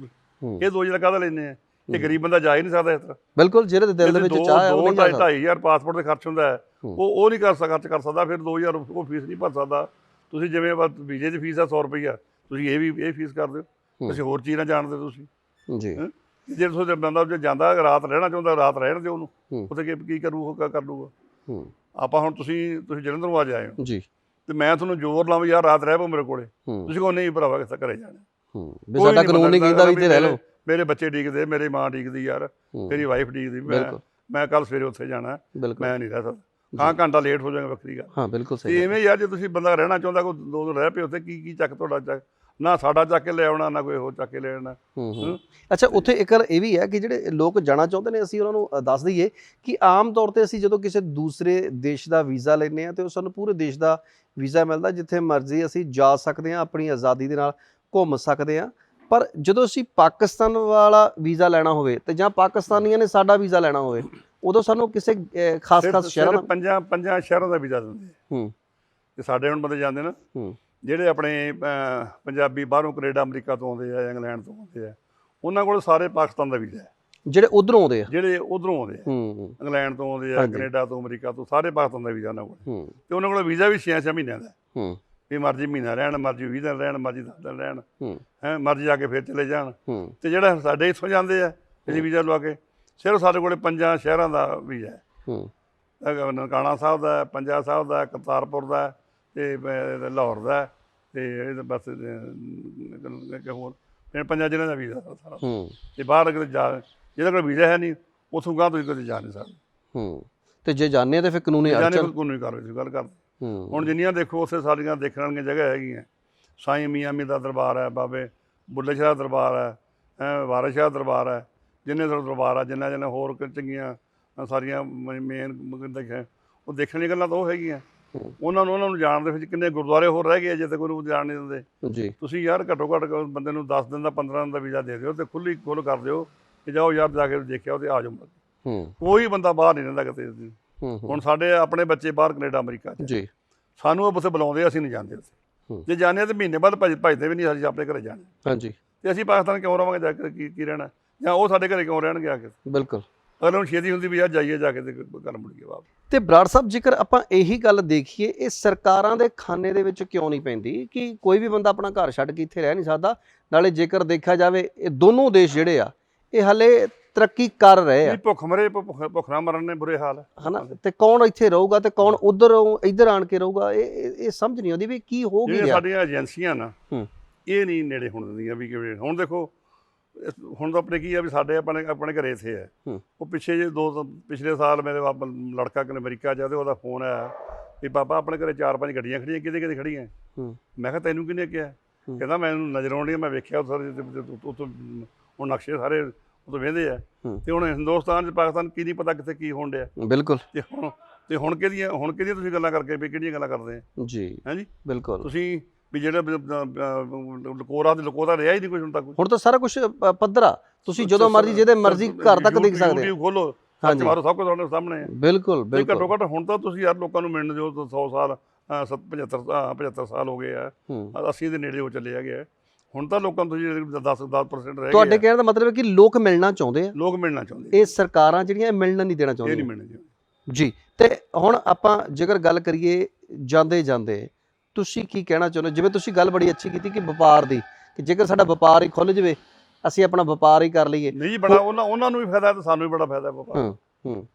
ਇਹ ਦੋ ਜਿਹੜਾ ਕਾਹਦਾ ਲੈਂਦੇ ਆ? ਇਹ ਗਰੀਬ ਬੰਦਾ ਜਾ ਹੀ ਨਹੀਂ ਸਕਦਾ ਇਸ ਤਰ੍ਹਾਂ। ਬਿਲਕੁਲ ਜਿਹੜੇ ਦੇ ਦਿਲ ਦੇ ਵਿੱਚ ਚਾਹ ਹੈ ਉਹ ਨਹੀਂ ਜਾ ਸਕਦਾ। 2500 ਪਾਸਪੋਰਟ ਤੇ ਖਰਚ ਹੁੰਦਾ ਹੈ। ਉਹ ਉਹ ਨਹੀਂ ਕਰ ਸਕਦਾ ਖਰਚ ਕਰ ਸਕਦਾ ਫਿਰ 2000 ਉਹ ਫੀਸ ਨਹੀਂ ਭਰ ਸਕਦਾ। ਤੁਸੀਂ ਜਿਵੇਂ ਵੀਜ਼ੇ ਦੀ ਫੀਸ ਆ 100 ਰੁਪਈਆ ਤੁਸੀਂ ਇਹ ਵੀ ਇਹ ਫੀਸ ਕਰ ਦਿਓ। ਤੁਸੀਂ ਹੋਰ ਚੀਜ਼ ਨਾ ਜਾਣਦੇ ਤੁਸੀਂ। ਜੀ? ਜੇ ਤੁਸੀਂ ਬੰਦਾ ਜੇ ਜਾਂਦਾ ਰਾਤ ਰਹਿਣਾ ਚਾਹੁੰਦਾ ਰਾਤ ਰਹਿਣ ਦਿਓ ਉਹਨੂੰ। ਉੱਥੇ ਕੀ ਕੀ ਕਰੂ ਉਹ ਕਰ ਲੂਗਾ ਆਪਾਂ ਹੁਣ ਤੁਸੀਂ ਤੁਸੀਂ ਜਲੰਧਰੋਂ ਆ ਜਾਏ ਹੋ। ਜੀ। ਤੇ ਮੈਂ ਤੁਹਾਨੂੰ ਜ਼ੋਰ ਲਾਵਾਂ ਯਾਰ ਰਾਤ ਰਹਿ ਪਓ ਮੇਰੇ ਕੋਲੇ। ਤੁਸੀਂ ਕਹੋ ਨਹੀਂ ਭਰਾਵਾ ਕਿੱਥੇ ਘਰੇ ਜਾਣਾ। ਹੂੰ। ਵੀ ਸਾਡਾ ਕਾਨੂੰਨ ਨਹੀਂ ਕਹਿੰਦਾ ਵੀ ਇੱਥੇ ਰਹਿ ਲਓ। ਮੇਰੇ ਬੱਚੇ ਡੀਕਦੇ ਮੇਰੀ ਮਾਂ ਡੀਕਦੀ ਯਾਰ ਮੇਰੀ ਵਾਈਫ ਡੀਕਦੀ ਮੈਂ ਮੈਂ ਕੱਲ ਸਵੇਰੇ ਉੱਥੇ ਜਾਣਾ ਮੈਂ ਨਹੀਂ ਰਹਿ ਸਕਦਾ। ਹਾਂ ਘੰਟਾ ਲੇਟ ਹੋ ਜਾਏਗਾ ਵੱਖਰੀ ਗੱਲ। ਹਾਂ ਬਿਲਕੁਲ ਤੇ ਸਹੀ ਐਵੇਂ ਯਾਰ ਜੇ ਤੁਸੀਂ ਬੰਦਾ ਰਹਿਣਾ ਚਾਹੁੰਦਾ ਕੋਈ ਦੋ ਦਿਨ ਰਹਿ ਪਿਓ ਉੱਥੇ ਕੀ ਕੀ ਚੱਕ ਤੁਹਾਡਾ ਚੱਕ? ਨਾ ਸਾਡਾ ਚੱਕ ਕੇ ਲੈ ਆਉਣਾ ਨਾ ਕੋਈ ਹੋਰ ਚੱਕ ਕੇ ਲੈ ਆਉਣਾ। ਹੂੰ ਹੂੰ। ਹੂੰ। ਅੱਛਾ ਉੱਥੇ ਇੱਕ ਇਹ ਵੀ ਹੈ ਕਿ ਜਿਹੜੇ ਲੋਕ ਜਾਣਾ ਚਾਹੁੰਦੇ ਨੇ ਅਸੀਂ ਉਹਨਾਂ ਨੂੰ ਦੱਸ ਦਈਏ ਕਿ ਆਮ ਤੌਰ ਤੇ ਅਸੀਂ ਜਦੋਂ ਕਿਸੇ ਦੂਸਰੇ ਦੇਸ਼ ਦਾ ਵੀਜ਼ਾ ਲੈਂਦੇ ਆ ਤੇ ਉਹ ਸਾਨੂੰ ਪੂਰੇ ਦੇਸ਼ ਦਾ ਵੀਜ਼ਾ ਮਿਲਦਾ ਜਿੱਥੇ ਮਰਜ਼ੀ ਅਸੀਂ ਜਾ ਸਕਦੇ ਹਾਂ ਆਪਣੀ ਆਜ਼ਾਦੀ ਦੇ ਨਾਲ ਘੁੰਮ ਸਕਦੇ ਹਾਂ। ਪਰ ਜਦੋਂ ਅਸੀਂ ਪਾਕਿਸਤਾਨ ਵਾਲਾ ਵੀਜ਼ਾ ਲੈਣਾ ਹੋਵੇ ਤੇ ਜਾਂ ਪਾਕਿਸਤਾਨੀਆਂ ਨੇ ਸਾਡਾ ਵੀਜ਼ਾ ਲੈਣਾ ਹੋਵੇ ਉਦੋਂ ਸਾਨੂੰ ਕਿਸੇ ਖਾਸ ਖਾਸ ਸ਼ਹਿਰਾਂ ਦਾ ਪੰਜਾਂ ਪੰਜਾਂ ਸ਼ਹਿਰਾਂ ਦਾ ਵੀਜ਼ਾ ਦਿੰਦੇ ਆ। ਹੂੰ। ਤੇ ਸਾਡੇ ਹੁਣ ਬੰਦੇ ਜਾਂਦੇ ਨਾ ਹੂੰ। ਜਿਹੜੇ ਆਪਣੇ ਪੰਜਾਬੀ ਬਾਹਰੋਂ ਕੈਨੇਡਾ ਅਮਰੀਕਾ ਤੋਂ ਆਉਂਦੇ ਆ ਇੰਗਲੈਂਡ ਤੋਂ ਆਉਂਦੇ ਆ ਉਹਨਾਂ ਕੋਲ ਸਾਰੇ ਪਾਕਿਸਤਾਨ ਦਾ ਵੀਜ਼ਾ ਹੈ। ਜਿਹੜੇ ਉਧਰੋਂ ਆਉਂਦੇ ਆ? ਜਿਹੜੇ ਉਧਰੋਂ ਆਉਂਦੇ ਆ। ਇੰਗਲੈਂਡ ਤੋਂ ਆਉਂਦੇ ਆ। ਕੈਨੇਡਾ ਤੋਂ ਅਮਰੀਕਾ ਤੋਂ ਸਾਰੇ ਪਾਕਿਸਤਾਨ ਦਾ ਵੀਜ਼ਾ ਉਹਨਾਂ ਕੋਲ ਹੂੰ। ਤੇ ਉਹਨਾਂ ਕੋਲ ਵੀਜ਼ਾ ਵੀ 6-6 ਮਹੀਨਿਆਂ ਦਾ ਹੈ। ਵੀ ਮਰਜ਼ੀ ਮਹੀਨਾ ਰਹਿਣ ਮਰਜ਼ੀ 20 ਦਿਨ ਰਹਿਣ ਮਰਜ਼ੀ 10 ਦਿਨ ਰਹਿਣ। ਹੂੰ। ਹੈ ਮਰਜ਼ੀ ਜਾ ਕੇ ਫਿਰ ਚਲੇ ਜਾਣ। ਤੇ ਜਿਹੜਾ ਸਾਡੇ ਇੱਥੋਂ ਜਾਂਦੇ ਆ ਅਸੀਂ ਵੀਜ਼ਾ ਲਵਾ ਕੇ ਸਿਰਫ ਸਾਡੇ ਕੋਲੇ ਪੰਜਾਂ ਸ਼ਹਿਰਾਂ ਦਾ ਵੀਜ਼ਾ ਹੈ। ਹੂੰ। ਨਨਕਾਣਾ ਸਾਹਿਬ ਦਾ ਹੈ, ਪੰਜਾ ਸਾਹਿਬ ਦਾ ਕਰਤਾਰਪੁਰ ਦਾ ਤੇ ਲਾਹੌਰ ਦਾ ਤੇ ਇਹ ਤਾਂ ਬਸ ਕਿ ਹੋਰ। ਪੰਜਾਂ ਜ਼ਿਲ੍ਹਿਆਂ ਦਾ ਵੀਜ਼ਾ ਸਾਰਾ ਹੂੰ। ਤੇ ਬਾਹਰ ਕਿਤੇ ਜਾ ਜਿਹਦੇ ਕੋਲ ਵੀਜ਼ਾ ਹੈ ਨਹੀਂ ਉਥੋਂ ਗਾਂ ਤੁਸੀਂ ਕਿਤੇ ਜਾ ਨਹੀਂ ਸਕਦੇ। ਹੂੰ। ਤੇ ਜੇ ਜਾਣੇ ਤੇ ਫਿਰ ਕਾਨੂੰਨੀ ਜਾਣੇ ਅੜਚਨ? ਕੋਲ ਕਾਨੂੰਨੀ ਕਾਰਵਾਈ ਦੀ ਗੱਲ ਕਰਦੇ। ਹੂੰ। ਹੁਣ ਜਿੰਨੀਆਂ ਦੇਖੋ ਉੱਥੇ ਸਾਡੀਆਂ ਦੇਖਣ ਵਾਲੀਆਂ ਜਗ੍ਹਾ ਹੈਗੀਆਂ। ਸਾਈਂ ਮੀਆਂ ਮੀ ਦਾ ਦਰਬਾਰ ਹੈ ਬਾਬੇ ਬੁੱਲੇ ਸ਼ਾਹ ਦਾ ਦਰਬਾਰ ਹੈ ਵਾਰਿਸ ਸ਼ਾਹ ਦਾ ਦਰਬਾਰ ਹੈ। ਜਿੰਨੇ ਸਾਡੇ ਦਰਬਾਰ ਆ ਜਿੰਨਾ ਜਿੰਨਾ ਹੋਰ ਚੰਗੀਆਂ ਸਾਰੀਆਂ ਮੇਨ ਦੇਖਿਆ ਉਹ ਦੇਖਣ ਵਾਲੀਆਂ ਗੱਲਾਂ ਤਾਂ ਉਹ ਹੈਗੀਆਂ। ਉਹਨਾਂ ਨੂੰ ਉਹਨਾਂ ਨੂੰ ਜਾਣ ਦੇ ਵਿੱਚ ਕਿੰਨੇ ਗੁਰਦੁਆਰੇ ਹੋਰ ਰਹਿ ਗਏ ਆ ਜਿੱਥੇ ਕੋਈ ਨੂੰ ਜਾਣ ਨਹੀਂ ਦਿੰਦੇ। ਜੀ। ਤੁਸੀਂ ਯਾਰ ਘੱਟੋ ਘੱਟ ਬੰਦੇ ਨੂੰ 10 ਦਿਨ ਦਾ 15 ਦਿਨ ਦਾ ਵੀਜ਼ਾ ਦੇ ਦਿਓ ਤੇ ਖੁੱਲੀ ਖੁੱਲ ਕਰ ਦਿਓ ਕਿ ਜਾਓ ਯਾਰ ਜਾ ਕੇ ਦੇਖਿਆ ਤੇ ਆ ਜਾਓ। ਹੂੰ। ਕੋਈ ਬੰਦਾ ਬਾਹਰ ਨਹੀਂ ਰਹਿੰਦਾ ਕਿਤੇ ਹੁਣ ਸਾਡੇ ਆਪਣੇ ਬੱਚੇ ਬਾਹਰ ਕੈਨੇਡਾ ਅਮਰੀਕਾ 'ਚ ਜੀ। ਸਾਨੂੰ ਉਹ ਉੱਥੇ ਬੁਲਾਉਂਦੇ ਅਸੀਂ ਨਹੀਂ ਜਾਂਦੇ ਉੱਥੇ। ਜੇ ਜਾਂਦੇ ਤੇ ਮਹੀਨੇ ਬਾਅਦ ਭੱਜ ਭੱਜਦੇ ਵੀ ਨਹੀਂ ਅਸੀਂ ਆਪਣੇ ਘਰੇ ਜਾਣੇ ਹਾਂਜੀ। ਤੇ ਅਸੀਂ ਪਾਕਿਸਤਾਨ ਕਿਉਂ ਰਵਾਂਗੇ ਜਾ ਕੇ ਕੀ ਕੀ ਰਹਿਣਾ? ਜਾਂ ਉਹ ਸਾਡੇ ਘਰੇ ਕਿਉਂ ਰਹਿਣਗੇ ਆ ਕੇ? ਬਿਲਕੁਲ। ਅਗਰ ਨੂੰ ਛੇਤੀ ਹੁੰਦੀ ਵੀ ਆ ਜਾਈਏ ਜਾ ਕੇ ਤੇ ਘਰ ਮੁੜ ਕੇ ਵਾਪਸ। ਤੇ ਬਰਾੜ ਸਾਹਿਬ ਜੇਕਰ ਆਪਾਂ ਇਹੀ ਗੱਲ ਦੇਖੀਏ ਇਹ ਸਰਕਾਰਾਂ ਦੇ ਖਾਨੇ ਦੇ ਵਿੱਚ ਕਿਉਂ ਨਹੀਂ ਪੈਂਦੀ? ਕਿ ਕੋਈ ਵੀ ਬੰਦਾ ਆਪਣਾ ਘਰ ਛੱਡ ਕੇ ਇੱਥੇ ਰਹਿ ਨਹੀਂ ਸਕਦਾ। ਨਾਲੇ ਜੇਕਰ ਦੇਖਿਆ ਜਾਵੇ ਇਹ ਦੋਨੋਂ ਦੇਸ਼ ਜਿਹੜੇ ਆ ਇਹ ਹਲੇ ਤਰੱਕੀ ਕਰ ਰਹੇ ਆ। ਭੁੱਖ ਮਰੇ ਭੁੱਖ ਭੁੱਖਣਾ ਮਰਨ ਨੇ ਬੁਰੇ ਹਾਲ। ਹਨਾ? ਤੇ ਕੌਣ ਇੱਥੇ ਰਹੂਗਾ ਤੇ ਕੌਣ ਉਧਰ ਇੱਧਰ ਆਣ ਕੇ ਰਹੂਗਾ? ਇਹ ਇਹ- ਸਮਝ ਨਹੀਂ ਆਉਂਦੀ ਵੀ ਕੀ ਹੋ ਰਿਹਾ ਸਾਡੀਆਂ ਏਜੰਸੀਆਂ ਨਾ ਹੂੰ। ਇਹ ਨਹੀਂ ਨੇੜੇ ਹੋਣ ਦਿੰਦੀਆਂ ਵੀ ਕਿਵੇਂ। ਹੁਣ ਦੇਖੋ ਹੁਣ ਤਾਂ ਆਪਣੇ ਕੀ ਆ ਵੀ ਸਾਡੇ ਆਪਣੇ ਆਪਣੇ ਘਰੇ ਇੱਥੇ ਹੈ। ਉਹ ਪਿੱਛੇ ਜੇ ਦੋ ਪਿਛਲੇ ਸਾਲ ਮੇਰੇ ਬਾਪ- ਲੜਕਾ ਕਿ ਅਮਰੀਕਾ ਜਾ ਤੇ ਉਹਦਾ ਫੋਨ ਆਇਆ ਵੀ ਪਾਪਾ ਆਪਣੇ ਘਰੇ ਚਾਰ ਪੰਜ ਗੱਡੀਆਂ ਖੜੀਆਂ ਕਿਹਦੇ ਕਿਹਦੇ ਖੜੀਆਂ? ਮੈਂ ਕਿਹਾ ਤੈਨੂੰ ਕਿਹਨੇ ਕਿਹਾ। ਕਹਿੰਦਾ ਮੈਨੂੰ ਨਜ਼ਰ ਆਉਂਦੀ ਮੈਂ ਵੇਖਿਆ ਉਹ ਸਾਰੇ ਉੱਥੋਂ ਉਹ ਨਕਸ਼ੇ ਸਾਰੇ ਉਦੋਂ ਵੇਂਦੇ ਆ। ਤੇ ਹੁਣ ਹਿੰਦੁਸਤਾਨ ਚ ਪਾਕਿਸਤਾਨ ਕੀ ਨਹੀਂ ਪਤਾ ਕਿੱਥੇ ਕੀ ਹੋਣ ਡਿਆ। ਬਿਲਕੁਲ। ਤੇ ਹੁਣ ਤੇ ਹੁਣ ਕਿਹਦੀਆਂ ਹੁਣ ਕਿਹਦੀਆਂ ਤੁਸੀਂ ਗੱਲਾਂ ਕਰਕੇ ਵੀ ਕਿਹੜੀਆਂ ਗੱਲਾਂ ਕਰਦੇ ਆ? ਜੀ। ਹਾਂਜੀ ਬਿਲਕੁਲ। ਤੁਸੀਂ ਵੀ ਜਿਹੜਾ ਲਕੋਰਾ ਦੇ ਲਕੋਰਾ ਰਿਹਾ ਹੀ ਨਹੀਂ ਕੁਝ ਹੁਣ ਤੱਕ। ਹੁਣ ਤਾਂ ਸਾਰਾ ਕੁਝ ਪੱਧਰਾ। ਤੁਸੀਂ ਜਦੋਂ ਮਰਜ਼ੀ ਜਿਹਦੇ ਮਰਜ਼ੀ ਘਰ ਤੱਕ ਦੇਖ ਸਕਦੇ ਆ। YouTube ਖੋਲੋ ਹਾਂਜੀ। ਮਾਰੋ ਸਭ ਕੁਝ ਤੁਹਾਡੇ ਸਾਹਮਣੇ ਹੈ ਬਿਲਕੁਲ ਤੇ ਬਿਲਕੁਲ। ਘੱਟੋ ਘੱਟ ਹੁਣ ਤਾਂ ਤੁਸੀਂ ਯਾਰ ਲੋਕਾਂ ਨੂੰ ਮਿਲਣ ਦਿਓ 100 ਸਾਲ 75 75 ਸਾਲ ਹੋ ਗਏ ਆ। ਹੂੰ। 80 ਦੇ ਨੇੜੇ ਹੋ ਚੱਲੇ ਹੈਗੇ ਆ ਹੁਣ ਤਾਂ ਲੋਕਾਂ ਨੂੰ ਤੁਸੀਂ 10 10% ਰਹਿ ਤੁਹਾਡੇ ਗਏ ਆ। ਕਹਿਣ ਦਾ ਮਤਲਬ ਹੈ ਕਿ ਲੋਕ ਮਿਲਣਾ ਚਾਹੁੰਦੇ ਆ। ਲੋਕ ਮਿਲਣਾ ਚਾਹੁੰਦੇ ਇਹ ਸਰਕਾਰਾਂ ਜਿਹੜੀਆਂ ਇਹ ਮਿਲਣਾ ਨਹੀਂ ਦੇਣਾ ਚਾਹੁੰਦੀਆਂ। ਜੀ ਜੀ ਤੇ ਹੁਣ ਆਪਾਂ ਜੇਕਰ ਗੱਲ ਕਰੀਏ ਜਾਂਦੇ ਜਾਂਦੇ ਤੁਸੀਂ ਕੀ ਕਹਿਣਾ ਚਾਹੁੰਦੇ ਹੋ? ਜਿਵੇਂ ਤੁਸੀਂ ਗੱਲ ਬੜੀ ਅੱਛੀ ਕੀਤੀ ਕਿ ਵਪਾਰ ਦੀ ਕਿ ਜੇਕਰ ਸਾਡਾ ਵਪਾਰ ਹੀ ਖੁੱਲ ਜਵੇ ਅਸੀਂ ਆਪਣਾ ਵਪਾਰ ਹੀ ਕਰ ਲਈਏ। ਨਹੀਂ ਬੜਾ ਉਹਨਾਂ ਉਹਨਾਂ ਨੂੰ ਵੀ ਫਾਇਦਾ ਤੇ ਸਾਨੂੰ ਵੀ ਬੜਾ ਫਾਇਦਾ ਵਪਾਰ। ਹੂੰ ਹੂੰ।